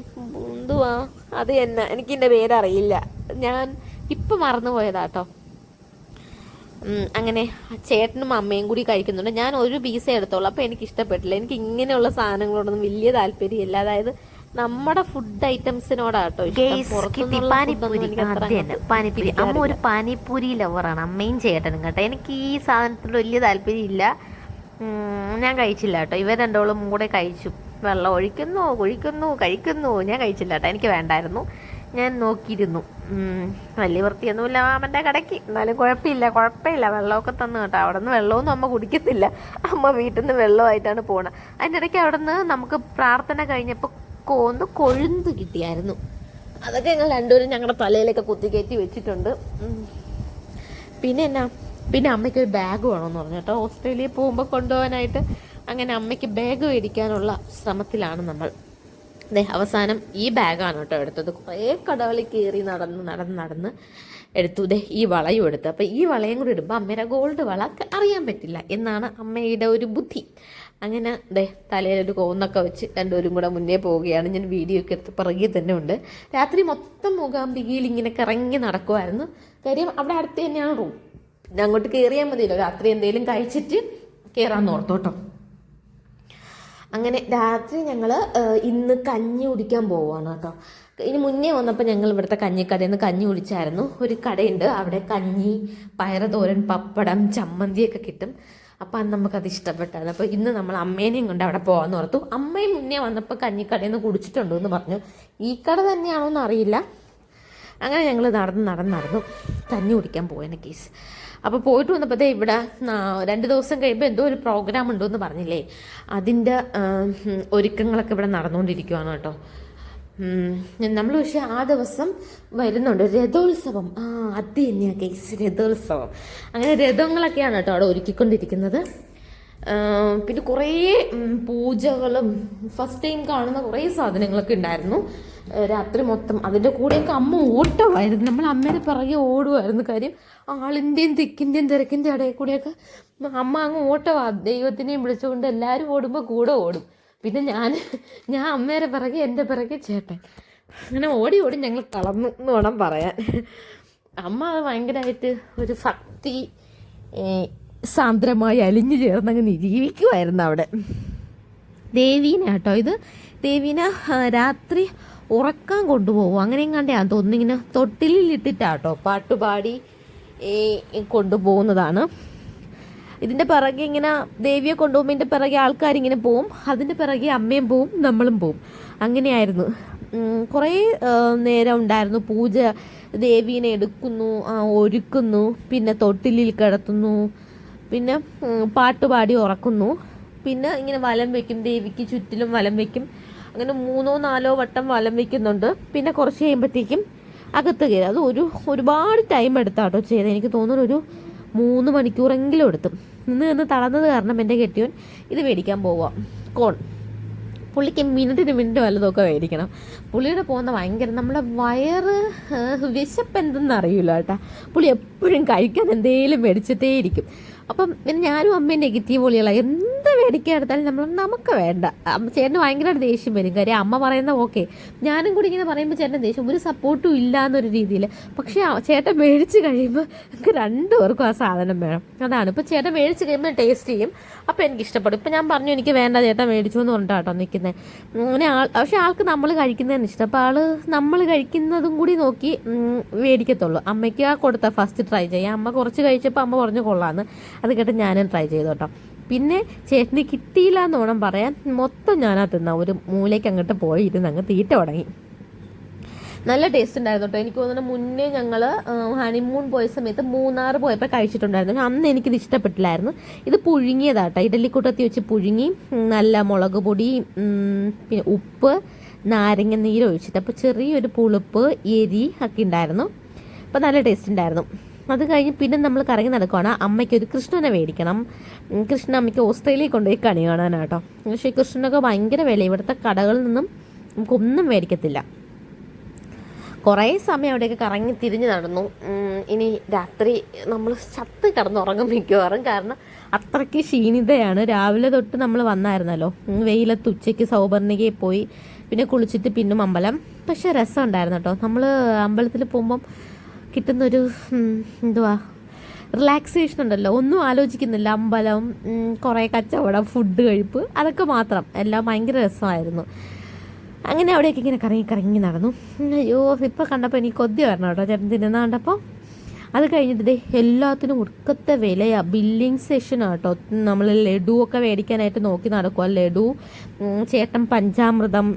എന്തുവാ? അത് തന്നെ എനിക്ക് എന്റെ പേരറിയില്ല. ഞാൻ ഇപ്പം മറന്നുപോയതാട്ടോ. അങ്ങനെ ചേട്ടനും അമ്മയും കൂടി കഴിക്കുന്നുണ്ട്. ഞാൻ ഒരു പീസേ എടുത്തോളൂ. അപ്പൊ എനിക്ക് ഇഷ്ടപ്പെട്ടില്ല എനിക്ക് ഇങ്ങനെയുള്ള സാധനങ്ങളോടൊന്നും വലിയ താല്പര്യമില്ല അതായത് നമ്മുടെ ഫുഡ് ഐറ്റംസിനോടാട്ടോ പാനിപ്പൂരി. അമ്മ ഒരു. പാനിപ്പൂരി ലവറാണ് അമ്മയും ചേട്ടനും കേട്ടോ. എനിക്ക് ഈ സാധനത്തിനോട് വലിയ താല്പര്യമില്ല ഞാൻ കഴിച്ചില്ല കേട്ടോ. ഇവർ രണ്ടോളും കൂടെ കഴിച്ചു. വെള്ളം ഒഴിക്കുന്നു ഒഴിക്കുന്നു കഴിക്കുന്നു. ഞാൻ കഴിച്ചില്ല കേട്ടോ. എനിക്ക് വേണ്ടായിരുന്നു. ഞാൻ നോക്കിയിരുന്നു. വലിയ വൃത്തിയൊന്നുമില്ല മാമന്റെ കടയ്ക്ക്. എന്നാലും കുഴപ്പമില്ല കുഴപ്പമില്ല. വെള്ളമൊക്കെ തന്നു കേട്ടോ. അവിടെ നിന്ന് വെള്ളമൊന്നും അമ്മ കുടിക്കത്തില്ല. അമ്മ വീട്ടിൽ നിന്ന് വെള്ളമായിട്ടാണ് പോണത് അതിന്റെ ഇടയ്ക്ക് അവിടെ നിന്ന് നമുക്ക് പ്രാർത്ഥന കഴിഞ്ഞപ്പോൾ കോന്ന് കൊഴുന്ത് കിട്ടിയായിരുന്നു. അതൊക്കെ ഞങ്ങൾ രണ്ടുപേരും ഞങ്ങളുടെ തലയിലൊക്കെ കുത്തിക്കയറ്റി വെച്ചിട്ടുണ്ട്. പിന്നെ എന്നാ? പിന്നെ അമ്മയ്ക്ക് ഒരു ബാഗ് വേണമെന്ന് പറഞ്ഞു കേട്ടോ. ഓസ്ട്രേലിയയിൽ പോകുമ്പോൾ കൊണ്ടുപോകാനായിട്ട് അങ്ങനെ അമ്മയ്ക്ക് ബാഗ് മേടിക്കാനുള്ള ശ്രമത്തിലാണ് നമ്മൾ. അതെ അവസാനം ഈ ബാഗാണ് കേട്ടോ എടുത്തത്. കുറേ കടകളിൽ കയറി നടന്ന് നടന്ന് നടന്ന് എടുത്തു. ദേ ഈ വളയും എടുത്തു. അപ്പോൾ ഈ വളയും കൂടി ഇടുമ്പോൾ അമ്മയുടെ ഗോൾഡ് വള അറിയാൻ പറ്റില്ല എന്നാണ് അമ്മയുടെ ഒരു ബുദ്ധി. അങ്ങനെ ദേ തലയിലൊരു കോന്നൊക്കെ വെച്ച് രണ്ടുപേരും കൂടെ മുന്നേ പോവുകയാണ്. ഞാൻ വീഡിയോ ഒക്കെ എടുത്ത് പിറകിൽ തന്നെ ഉണ്ട്. രാത്രി മൊത്തം മൂകാംബികയിൽ ഇങ്ങനെ കറങ്ങി നടക്കുമായിരുന്നു കാര്യം അവിടെ അടുത്ത് തന്നെയാണ് റൂം പിന്നെ അങ്ങോട്ട് കയറിയാൽ മതിയല്ലോ. രാത്രി എന്തെങ്കിലും കഴിച്ചിട്ട് കയറാമെന്ന് ഓർത്തോട്ടോ അങ്ങനെ രാത്രി ഞങ്ങൾ ഇന്ന് കഞ്ഞി കുടിക്കാൻ പോവുകയാണ് കേട്ടോ ഇനി മുന്നേ വന്നപ്പോൾ ഞങ്ങൾ ഇവിടുത്തെ കഞ്ഞിക്കടയിൽ നിന്ന് കഞ്ഞി കുടിച്ചായിരുന്നു. ഒരു കടയുണ്ട്. അവിടെ കഞ്ഞി പയറുതോരൻ പപ്പടം ചമ്മന്തിയൊക്കെ കിട്ടും. അപ്പോൾ അന്ന് നമുക്കത് ഇഷ്ടപ്പെട്ടായിരുന്നു. അപ്പോൾ ഇന്ന് നമ്മൾ അമ്മേനെയും കൊണ്ട് അവിടെ പോകാമെന്ന് ഓർത്തു. അമ്മയും മുന്നേ വന്നപ്പോൾ കഞ്ഞിക്കടയിൽ നിന്ന് കുടിച്ചിട്ടുണ്ടോ എന്ന് പറഞ്ഞു. ഈ കട തന്നെയാണോ എന്ന് അറിയില്ല. അങ്ങനെ ഞങ്ങൾ നടന്ന് നടന്ന് നടന്നു കഞ്ഞി കുടിക്കാൻ പോയെന്ന കേസ് അപ്പോൾ പോയിട്ട് വന്നപ്പോഴത്തേ ഇവിടെ രണ്ട് ദിവസം കഴിയുമ്പോൾ എന്തോ ഒരു പ്രോഗ്രാം ഉണ്ടെന്ന് പറഞ്ഞില്ലേ? അതിന്റെ ഒരുക്കങ്ങളൊക്കെ ഇവിടെ നടന്നുകൊണ്ടിരിക്കുവാണ് കേട്ടോ. നമ്മൾ പക്ഷേ ആ ദിവസം വരുന്നുണ്ട്. രഥോത്സവം. ആ അത് തന്നെയാണ് കേസ് രഥോത്സവം. അങ്ങനെ രഥങ്ങളൊക്കെയാണ് കേട്ടോ അവിടെ ഒരുക്കിക്കൊണ്ടിരിക്കുന്നത്. പിന്നെ കുറേ പൂജകളും ഫസ്റ്റ് ടൈം കാണുന്ന കുറേ സാധനങ്ങളൊക്കെ ഉണ്ടായിരുന്നു. രാത്രി മൊത്തം അതിന്റെ കൂടെയൊക്കെ അമ്മ ഓട്ടമായിരുന്നു. നമ്മൾ അമ്മേനെ പിറകെ ഓടുമായിരുന്നു കാര്യം. ആളിന്റെയും തിക്കിന്റെയും തിരക്കിന്റെ ഇടയിൽ കൂടെയൊക്കെ അമ്മ അങ്ങ് ഓട്ടമാ ദൈവത്തിനെയും വിളിച്ചുകൊണ്ട് എല്ലാവരും ഓടുമ്പോൾ കൂടെ ഓടും. പിന്നെ ഞാൻ ഞാൻ അമ്മേരെ പിറകെ എന്റെ പിറകെ ചേട്ടൻ. അങ്ങനെ ഓടി ഓടി ഞങ്ങൾ തളർന്നു എന്ന് വേണം പറയാൻ. അമ്മ അത് ഭയങ്കരമായിട്ട് ഒരു ഭക്തി സാന്ദ്രമായി അലിഞ്ഞു ചേർന്നങ്ങ് ജീവിക്കുമായിരുന്നു അവിടെ. ദേവീന കേട്ടോ ഇത്. ദേവീന രാത്രി ഉറക്കാൻ കൊണ്ടുപോകും. അങ്ങനെയും കണ്ടേ തോന്നുന്നു ഇങ്ങനെ തൊട്ടിലിട്ടിട്ടാട്ടോ പാട്ടുപാടി കൊണ്ടുപോകുന്നതാണ്. ഇതിന്റെ പിറകെ ഇങ്ങനെ ദേവിയെ കൊണ്ടുപോകുമ്പോൾ ഇതിന്റെ പിറകെ ആൾക്കാരിങ്ങനെ പോവും. അതിന്റെ പിറകെ അമ്മയും പോവും നമ്മളും പോവും. അങ്ങനെയായിരുന്നു. കുറേ നേരം ഉണ്ടായിരുന്നു. പൂജ ദേവീനെ എടുക്കുന്നു ഒരുക്കുന്നു പിന്നെ തൊട്ടിലിൽ കിടത്തുന്നു പിന്നെ പാട്ടുപാടി ഉറക്കുന്നു. പിന്നെ ഇങ്ങനെ വലം വെക്കും ദേവിക്ക് ചുറ്റിലും വലം വെക്കും. അങ്ങനെ മൂന്നോ നാലോ വട്ടം വലം വെക്കുന്നുണ്ട്. പിന്നെ കുറച്ച് കഴിയുമ്പോഴത്തേക്കും അകത്ത് കയറി. അത് ഒരു ഒരുപാട് ടൈം എടുത്താട്ടോ ചെയ്ത് എനിക്ക് തോന്നുന്നു ഒരു മൂന്ന് മണിക്കൂറെങ്കിലും എടുത്തു. നിന്ന് നിന്ന് തളർന്നത് കാരണം എന്റെ കെട്ടിയോൻ ഇത് മേടിക്കാൻ പോവാം കോൺ പുള്ളിക്ക് മിനിറ്റിന് മിനിറ്റ് വല്ലതൊക്കെ മേടിക്കണം. പുള്ളിയുടെ പോകുന്ന ഭയങ്കര നമ്മുടെ വയറ് വിശപ്പ് എന്തെന്ന് അറിയില്ല കേട്ടാ. പുള്ളി എപ്പോഴും കഴിക്കാൻ എന്തേലും മേടിച്ചിട്ടേ ഇരിക്കും അപ്പം പിന്നെ ഞാനും അമ്മയും നെഗറ്റീവ് പൊളികളാണ് എന്ത് മേടിക്കാൻ എടുത്താലും നമ്മൾ നമുക്ക് വേണ്ട. ചേട്ടന് ഭയങ്കരമായിട്ട് ദേഷ്യം വരും. കാര്യം അമ്മ പറയുന്ന ഓക്കെ. ഞാനും കൂടി ഇങ്ങനെ പറയുമ്പോൾ ചേട്ടൻ ദേഷ്യം ഒരു സപ്പോർട്ടും ഇല്ല എന്നൊരു രീതിയിൽ പക്ഷേ ചേട്ടൻ മേടിച്ച് കഴിയുമ്പോൾ നമുക്ക് രണ്ടുപേർക്കും ആ സാധനം വേണം. അതാണ്. ഇപ്പോൾ ചേട്ടൻ മേടിച്ച് കഴിയുമ്പോൾ ടേസ്റ്റ് ചെയ്യും. അപ്പോൾ എനിക്ക് ഇഷ്ടപ്പെടും. ഇപ്പം ഞാൻ പറഞ്ഞു എനിക്ക് വേണ്ട ചേട്ടൻ മേടിച്ചു എന്ന് പറഞ്ഞിട്ടാട്ടോ നിൽക്കുന്നത് അങ്ങനെ ആൾ പക്ഷേ ആൾക്ക് നമ്മൾ കഴിക്കുന്നതിന് ഇഷ്ടം. അപ്പോൾ ആൾ നമ്മൾ കഴിക്കുന്നതും കൂടി നോക്കി മേടിക്കത്തുള്ളൂ. അമ്മയ്ക്ക് ആ കൊടുത്ത ഫസ്റ്റ് ട്രൈ ചെയ്യാം. അമ്മ കുറച്ച് കഴിച്ചപ്പോൾ അമ്മ പറഞ്ഞു കൊള്ളാന്ന്. അത് കേട്ട് ഞാനും ട്രൈ ചെയ്തു കേട്ടോ. പിന്നെ ചേട്ടന് കിട്ടിയില്ല എന്ന് വേണം പറയാൻ. മൊത്തം ഞാനാ തിന്ന. ഒരു മൂലയ്ക്ക് അങ്ങോട്ട് പോയി ഇരുന്ന് അങ്ങ് തീറ്റ തുടങ്ങി. നല്ല ടേസ്റ്റ് ഉണ്ടായിരുന്നു കേട്ടോ. എനിക്ക് തോന്നുന്നു മുന്നേ ഞങ്ങൾ ഹണിമൂൺ പോയ സമയത്ത് മൂന്നാർ പോയപ്പോൾ കഴിച്ചിട്ടുണ്ടായിരുന്നു. അന്ന് എനിക്കിത് ഇഷ്ടപ്പെട്ടില്ലായിരുന്നു. ഇത് പുഴുങ്ങിയതാട്ടോ ഇഡലിക്കൂട്ടത്തി വെച്ച് പുഴുങ്ങി നല്ല മുളക് പൊടി പിന്നെ ഉപ്പ് നാരങ്ങ നീര് ഒഴിച്ചിട്ട്. അപ്പോൾ ചെറിയൊരു പുളിപ്പ് എരി ഒക്കെ ഉണ്ടായിരുന്നു. അപ്പോൾ നല്ല ടേസ്റ്റ് ഉണ്ടായിരുന്നു. അത് കഴിഞ്ഞ് പിന്നെ നമ്മൾ കറങ്ങി നടക്കുവാണ്. അമ്മയ്ക്ക് ഒരു കൃഷ്ണനെ മേടിക്കണം. കൃഷ്ണൻ അമ്മയ്ക്ക് ഓസ്ട്രേലിയയിൽ കൊണ്ടുപോയി കണി കാണാനാട്ടോ. പക്ഷേ കൃഷ്ണനൊക്കെ ഭയങ്കര വില. ഇവിടുത്തെ കടകളിൽ നിന്നും നമുക്കൊന്നും മേടിക്കത്തില്ല. കുറേ സമയം അവിടെയൊക്കെ കറങ്ങി തിരിഞ്ഞ് നടന്നു. ഇനി രാത്രി നമ്മൾ ചത്ത് കിടന്നുറങ്ങും മിക്കവാറും. കാരണം അത്രയ്ക്ക് ക്ഷീണിതയാണ്. രാവിലെ തൊട്ട് നമ്മൾ വന്നായിരുന്നല്ലോ. വെയിലത്ത് ഉച്ചയ്ക്ക് സൗപർണികയിൽ പോയി. പിന്നെ കുളിച്ചിട്ട് പിന്നും അമ്പലം. പക്ഷേ രസം ഉണ്ടായിരുന്നു കേട്ടോ. നമ്മൾ അമ്പലത്തിൽ പോകുമ്പം കിട്ടുന്നൊരു എന്തുവാ റിലാക്സേഷൻ ഉണ്ടല്ലോ. ഒന്നും ആലോചിക്കുന്നില്ല. അമ്പലം കുറേ കച്ചവടം ഫുഡ് കഴിപ്പ് അതൊക്കെ മാത്രം. എല്ലാം ഭയങ്കര രസമായിരുന്നു. അങ്ങനെ അവിടെയൊക്കെ ഇങ്ങനെ കറങ്ങി കറങ്ങി നടന്നു. അയ്യോ ഇപ്പം കണ്ടപ്പോൾ എനിക്ക് കൊതി വരണം കേട്ടോ. ചേട്ടൻ തിന്നുന്ന കണ്ടപ്പോൾ അത് കഴിഞ്ഞിട്ട് ദേ എല്ലാത്തിനും ഒടുക്കത്തെ വിലയാ. ബില്ലിംഗ് സെഷനാണ് കേട്ടോ നമ്മൾ ലഡു ഒക്കെ മേടിക്കാനായിട്ട് നോക്കി നടക്കുക ലഡു ചേട്ടൻ പഞ്ചാമൃതം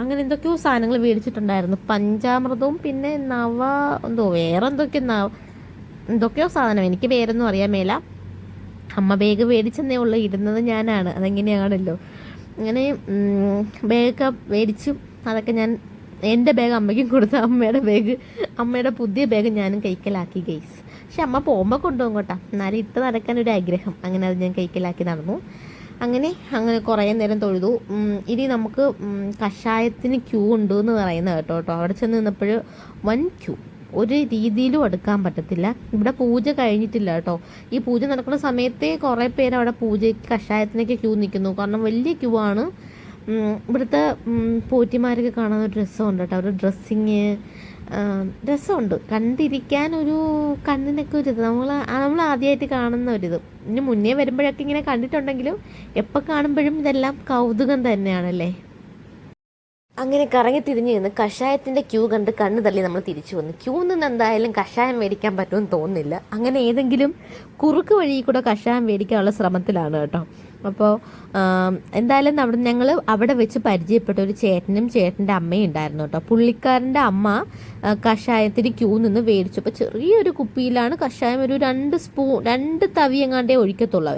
അങ്ങനെ എന്തൊക്കെയോ സാധനങ്ങൾ മേടിച്ചിട്ടുണ്ടായിരുന്നു. പഞ്ചാമൃതവും പിന്നെ നവ എന്തോ വേറെ എന്തൊക്കെ നവ എന്തൊക്കെയോ സാധനം. എനിക്ക് പേരൊന്നും അറിയാൻ മേല. അമ്മ ബാഗ് മേടിച്ചെന്നേ ഉള്ളൂ. ഇടുന്നത് ഞാനാണ്. അതെങ്ങനെയാണല്ലോ. അങ്ങനെ ബാഗൊക്കെ മേടിച്ചു അതൊക്കെ ഞാൻ എന്റെ ബാഗ് അമ്മയ്ക്കും കൊടുത്ത അമ്മയുടെ ബാഗ് അമ്മയുടെ പുതിയ ബാഗ് ഞാനും കൈക്കലാക്കി ഗെയ്സ് പക്ഷെ അമ്മ പോകുമ്പോൾ കൊണ്ടുപോകും കേട്ടോ. എന്നാലും ഇട്ട് നടക്കാൻ ഒരു ആഗ്രഹം. അങ്ങനെ അത് ഞാൻ കൈക്കലാക്കി നടന്നു. അങ്ങനെ അങ്ങനെ കുറേ നേരം തൊഴുതു. ഇനി നമുക്ക് കഷായത്തിന് ക്യൂ ഉണ്ട് എന്ന് പറയുന്നത് കേട്ടോ കേട്ടോ. അവിടെ ചെന്ന് നിന്നപ്പോൾ വൻ ക്യൂ ഒരു രീതിയിലും എടുക്കാൻ പറ്റത്തില്ല. ഇവിടെ പൂജ കഴിഞ്ഞിട്ടില്ല കേട്ടോ. ഈ പൂജ നടക്കുന്ന സമയത്തേ കുറേ പേര് അവിടെ പൂജയ്ക്ക് കഷായത്തിനൊക്കെ ക്യൂ നിൽക്കുന്നു. കാരണം വലിയ ക്യൂ ആണ്. ഇവിടുത്തെ പോറ്റിമാരൊക്കെ കാണാൻ ഒരു രസമുണ്ട് കേട്ടോ. ഒരു ഡ്രസ്സിങ് രസമുണ്ട്. കണ്ടിരിക്കാൻ ഒരു കണ്ണിനൊക്കെ ഒരു ഇത്. നമ്മൾ നമ്മൾ ആദ്യമായിട്ട് കാണുന്ന ഒരിത് ഇനി മുന്നേ വരുമ്പോഴൊക്കെ ഇങ്ങനെ കണ്ടിട്ടുണ്ടെങ്കിലും എപ്പോൾ കാണുമ്പോഴും ഇതെല്ലാം കൗതുകം തന്നെയാണല്ലേ? അങ്ങനെ കറങ്ങി തിരിഞ്ഞു നിന്ന് കഷായത്തിന്റെ ക്യൂ കണ്ട് കണ്ണ് തള്ളി നമ്മൾ തിരിച്ചു വന്നു. ക്യൂ നിന്ന് എന്തായാലും കഷായം മേടിക്കാൻ പറ്റുമെന്ന് തോന്നുന്നില്ല. അങ്ങനെ ഏതെങ്കിലും കുറുക്ക് വഴി കൂടെ കഷായം മേടിക്കാനുള്ള ശ്രമത്തിലാണ് കേട്ടോ. അപ്പോൾ എന്തായാലും അവിടെ ഞങ്ങൾ അവിടെ വെച്ച് പരിചയപ്പെട്ട ഒരു ചേട്ടനും ചേട്ടന്റെ അമ്മയും ഉണ്ടായിരുന്നു കേട്ടോ. പുള്ളിക്കാരന്റെ അമ്മ കഷായത്തിന് ക്യൂ നിന്ന് മേടിച്ചു. അപ്പോൾ ചെറിയൊരു കുപ്പിയിലാണ് കഷായം ഒരു രണ്ട് സ്പൂൺ രണ്ട് തവി എങ്ങാണ്ടേ ഒഴിക്കത്തുള്ളൂ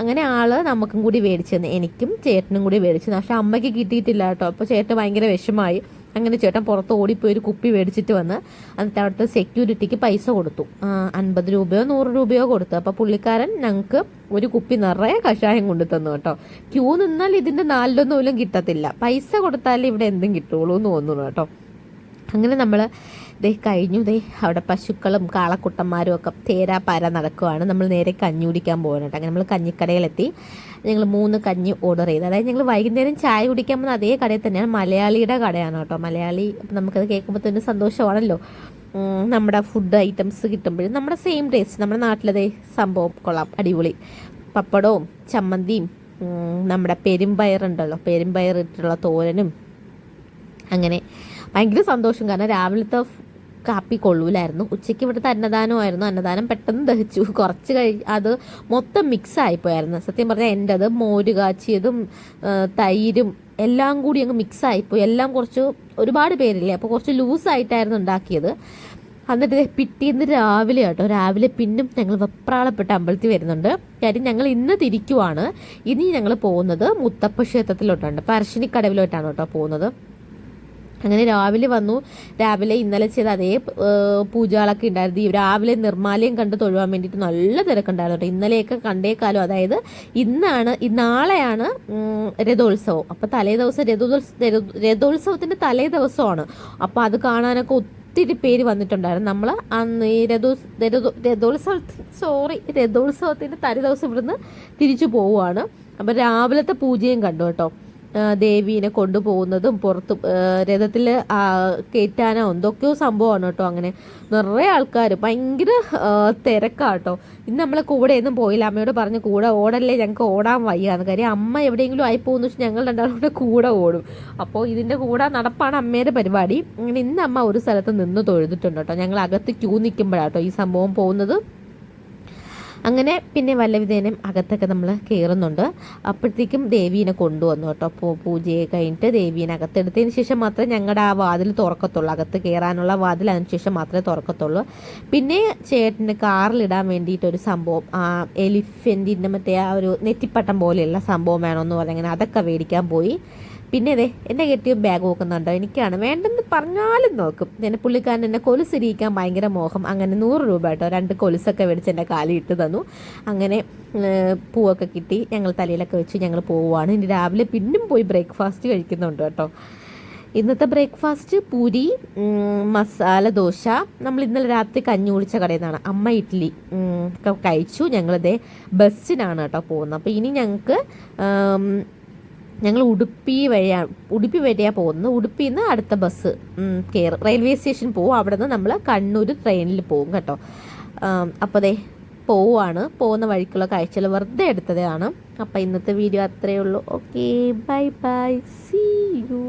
അങ്ങനെ ആൾ നമുക്കും കൂടി മേടിച്ചു എനിക്കും ചേട്ടനും കൂടി മേടിച്ചു പക്ഷെ അമ്മയ്ക്ക് കിട്ടിയിട്ടില്ല കേട്ടോ. അപ്പോൾ ചേട്ടൻ ഭയങ്കര വിഷമായി. അങ്ങനെ ചേട്ടൻ പുറത്ത് ഓടിപ്പോയി ഒരു കുപ്പി മേടിച്ചിട്ട് വന്ന് എന്നിട്ട് അവിടുത്തെ സെക്യൂരിറ്റിക്ക് പൈസ കൊടുത്തു. അൻപത് രൂപയോ നൂറ് രൂപയോ കൊടുത്തു. അപ്പോൾ പുള്ളിക്കാരൻ ഞങ്ങൾക്ക് ഒരു കുപ്പി നിറയെ കഷായം കൊണ്ടു തന്നു കേട്ടോ. ക്യൂ നിന്നാൽ ഇതിന്റെ നാലിലൊന്നും പോലും കിട്ടത്തില്ല. പൈസ കൊടുത്താലേ ഇവിടെ എന്തും കിട്ടുള്ളൂ എന്ന് തോന്നുന്നു കേട്ടോ. അങ്ങനെ നമ്മൾ ദേ കഴിഞ്ഞു ദേ അവിടെ പശുക്കളും കാളക്കുട്ടന്മാരും ഒക്കെ തേരാ പാര നടക്കുവാണ്. നമ്മൾ നേരെ കഞ്ഞി കുടിക്കാൻ പോകണം കേട്ടോ. അങ്ങനെ നമ്മൾ കഞ്ഞിക്കടയിലെത്തി. ഞങ്ങൾ മൂന്ന് കഞ്ഞി ഓർഡർ ചെയ്ത്. അതായത് ഞങ്ങൾ വൈകുന്നേരം ചായ കുടിക്കാൻ പോകുന്ന അതേ കടയിൽ തന്നെയാണ്. മലയാളിയുടെ കടയാണ് കേട്ടോ. മലയാളി നമുക്കത് കേൾക്കുമ്പോൾ തന്നെ സന്തോഷമാണല്ലോ. നമ്മുടെ ഫുഡ് ഐറ്റംസ് കിട്ടുമ്പോഴും നമ്മുടെ സെയിം ടേസ്റ്റ് നമ്മുടെ നാട്ടിലതേ സംഭവം കൊള്ളാം. അടിപൊളി. പപ്പടവും ചമ്മന്തിയും നമ്മുടെ പെരുമ്പയറുണ്ടല്ലോ പെരുമ്പയർ ഇട്ടുള്ള തോരനും. അങ്ങനെ ഭയങ്കര സന്തോഷം. കാരണം രാവിലത്തെ കാപ്പി കൊള്ളൂലായിരുന്നു ഉച്ചയ്ക്ക് ഇവിടുത്തെ അന്നദാനമായിരുന്നു. അന്നദാനം പെട്ടെന്ന് ദഹിച്ചു. കുറച്ച് കഴി അത് മൊത്തം മിക്സ് ആയിപ്പോയായിരുന്നു സത്യം പറഞ്ഞാൽ എന്റെ അത് മോര് കാച്ചിയതും തൈരും എല്ലാം കൂടി അങ്ങ് മിക്സ് ആയിപ്പോയി എല്ലാം കുറച്ച് ഒരുപാട് പേരില്ലേ? അപ്പോൾ കുറച്ച് ലൂസായിട്ടായിരുന്നു ഉണ്ടാക്കിയത്. എന്നിട്ട് പിറ്റേന്ന് രാവിലെ കേട്ടോ രാവിലെ പിന്നും ഞങ്ങൾ വെപ്രാളപ്പെട്ട് അമ്പലത്തിൽ വരുന്നുണ്ട്. കാര്യം ഞങ്ങൾ ഇന്ന് തിരിക്കുവാണ്. ഇനി ഞങ്ങൾ പോകുന്നത് മുത്തപ്പ ക്ഷേത്രത്തിലോട്ടാണ്. പറശ്ശിനിക്കടവിലോട്ടാണ് കേട്ടോ പോകുന്നത്. അങ്ങനെ രാവിലെ വന്നു. രാവിലെ ഇന്നലെ ചെയ്ത അതേ പൂജകളൊക്കെ ഉണ്ടായിരുന്നു. ഈ രാവിലെ നിർമ്മാലയം കണ്ട് തൊഴുവാൻ വേണ്ടിയിട്ട് നല്ല തിരക്കുണ്ടായിരുന്നു ഇന്നലെയൊക്കെ കണ്ടേക്കാലം. അതായത് ഇന്നാണ് നാളെയാണ് രഥോത്സവം. അപ്പോൾ തലേ ദിവസം രഥോത്സവ രഥോ- രഥോത്സവത്തിന്റെ തലേ ദിവസമാണ്. അപ്പോൾ അത് കാണാനൊക്കെ ഒത്തിരി പേര് വന്നിട്ടുണ്ടായിരുന്നു. നമ്മൾ അന്ന് ഈ രഥോത്സവ സോറി രഥോത്സവത്തിന്റെ തലേ ദിവസം ഇവിടുന്ന് തിരിച്ചു പോവുകയാണ്. അപ്പോൾ രാവിലത്തെ പൂജയും കണ്ടു കേട്ടോ. ദേവീനെ കൊണ്ടുപോകുന്നതും പുറത്ത് രഥത്തിൽ കയറ്റാനോ എന്തൊക്കെയോ സംഭവമാണ് കേട്ടോ അങ്ങനെ. നിറയെ ആൾക്കാർ ഭയങ്കര തിരക്കാട്ടോ. ഇന്ന് നമ്മളെ കൂടെ ഒന്നും പോയില്ല. അമ്മയോട് പറഞ്ഞ് കൂടെ ഓടല്ലേ ഞങ്ങൾക്ക് ഓടാൻ വയ്യാന്ന്. കാര്യം അമ്മ എവിടെയെങ്കിലും ആയി പോകുന്ന വെച്ചാൽ ഞങ്ങൾ രണ്ടാളും കൂടെ കൂടെ ഓടും. അപ്പോൾ ഇതിന്റെ കൂടെ നടപ്പാണ് അമ്മയുടെ പരിപാടി. അങ്ങനെ ഇന്ന് അമ്മ ഒരു സ്ഥലത്ത് നിന്ന് തൊഴുതിട്ടുണ്ട് കേട്ടോ. ഞങ്ങൾ അകത്ത് ക്യൂ നിൽക്കുമ്പോഴാട്ടോ ഈ സംഭവം പോകുന്നത്. അങ്ങനെ പിന്നെ വല്ലവിധേനം അകത്തൊക്കെ നമ്മൾ കയറുന്നുണ്ട് അപ്പോഴത്തേക്കും ദേവീനെ കൊണ്ടുവന്നു കേട്ടോ. അപ്പോൾ പൂജയെ കഴിഞ്ഞിട്ട് ദേവീനെ അകത്തെടുത്തതിന് ശേഷം മാത്രമേ ഞങ്ങളുടെ ആ വാതിൽ തുറക്കത്തുള്ളൂ. അകത്ത് കയറാനുള്ള വാതിൽ അതിന് ശേഷം മാത്രമേ തുറക്കത്തുള്ളൂ. പിന്നെ ചേട്ടന് കാറിലിടാൻ വേണ്ടിയിട്ടൊരു സംഭവം ആ എലിഫന്റിന്റെ മറ്റേ ആ ഒരു നെറ്റിപ്പട്ടം പോലെയുള്ള സംഭവം വേണമെന്ന് പറഞ്ഞങ്ങനെ അതൊക്കെ മേടിക്കാൻ പോയി. പിന്നെ അതെ എന്റെ കെട്ടിയ ബാഗ് നോക്കുന്നുണ്ടോ? എനിക്കാണ്. വേണ്ടെന്ന് പറഞ്ഞാലും നോക്കും. പിന്നെ പുള്ളിക്കാരൻ എന്നെ കൊലുസിരിക്കാൻ ഭയങ്കര മോഹം. അങ്ങനെ നൂറ് രൂപ കേട്ടോ. രണ്ട് കൊലുസൊക്കെ മേടിച്ച് എന്റെ കാലിൽ ഇട്ട് തന്നു. അങ്ങനെ പൂവൊക്കെ കിട്ടി. ഞങ്ങൾ തലയിലൊക്കെ വെച്ച് ഞങ്ങൾ പോവുകയാണ്. ഇനി രാവിലെ പിന്നും പോയി ബ്രേക്ക്ഫാസ്റ്റ് കഴിക്കുന്നുണ്ട് കേട്ടോ. ഇന്നത്തെ ബ്രേക്ക്ഫാസ്റ്റ് പൂരി മസാല ദോശ. നമ്മൾ ഇന്നലെ രാത്രി കഞ്ഞി കുടിച്ച കടയിൽ നിന്നാണ്. അമ്മ ഇഡ്ഡലി കഴിച്ചു. ഞങ്ങളിതേ ബസ്സിനാണ് കേട്ടോ പോകുന്നത്. അപ്പോൾ ഇനി ഞങ്ങൾക്ക് ഞങ്ങൾ ഉടുപ്പി വഴിയാണ് ഉടുപ്പി വഴിയാണ് പോകുന്നത്. ഉടുപ്പിയിൽ നിന്ന് അടുത്ത ബസ് കയറും റെയിൽവേ സ്റ്റേഷൻ പോകും അവിടെ നിന്ന് നമ്മൾ കണ്ണൂർ ട്രെയിനിൽ പോകും കേട്ടോ. അപ്പോൾ അതെ പോവാണ്. പോകുന്ന വഴിക്കുള്ള കാഴ്ചകൾ വെറുതെ എടുത്തതാണ്. അപ്പോൾ ഇന്നത്തെ വീഡിയോ അത്രയേ ഉള്ളൂ. Okay bye bye see you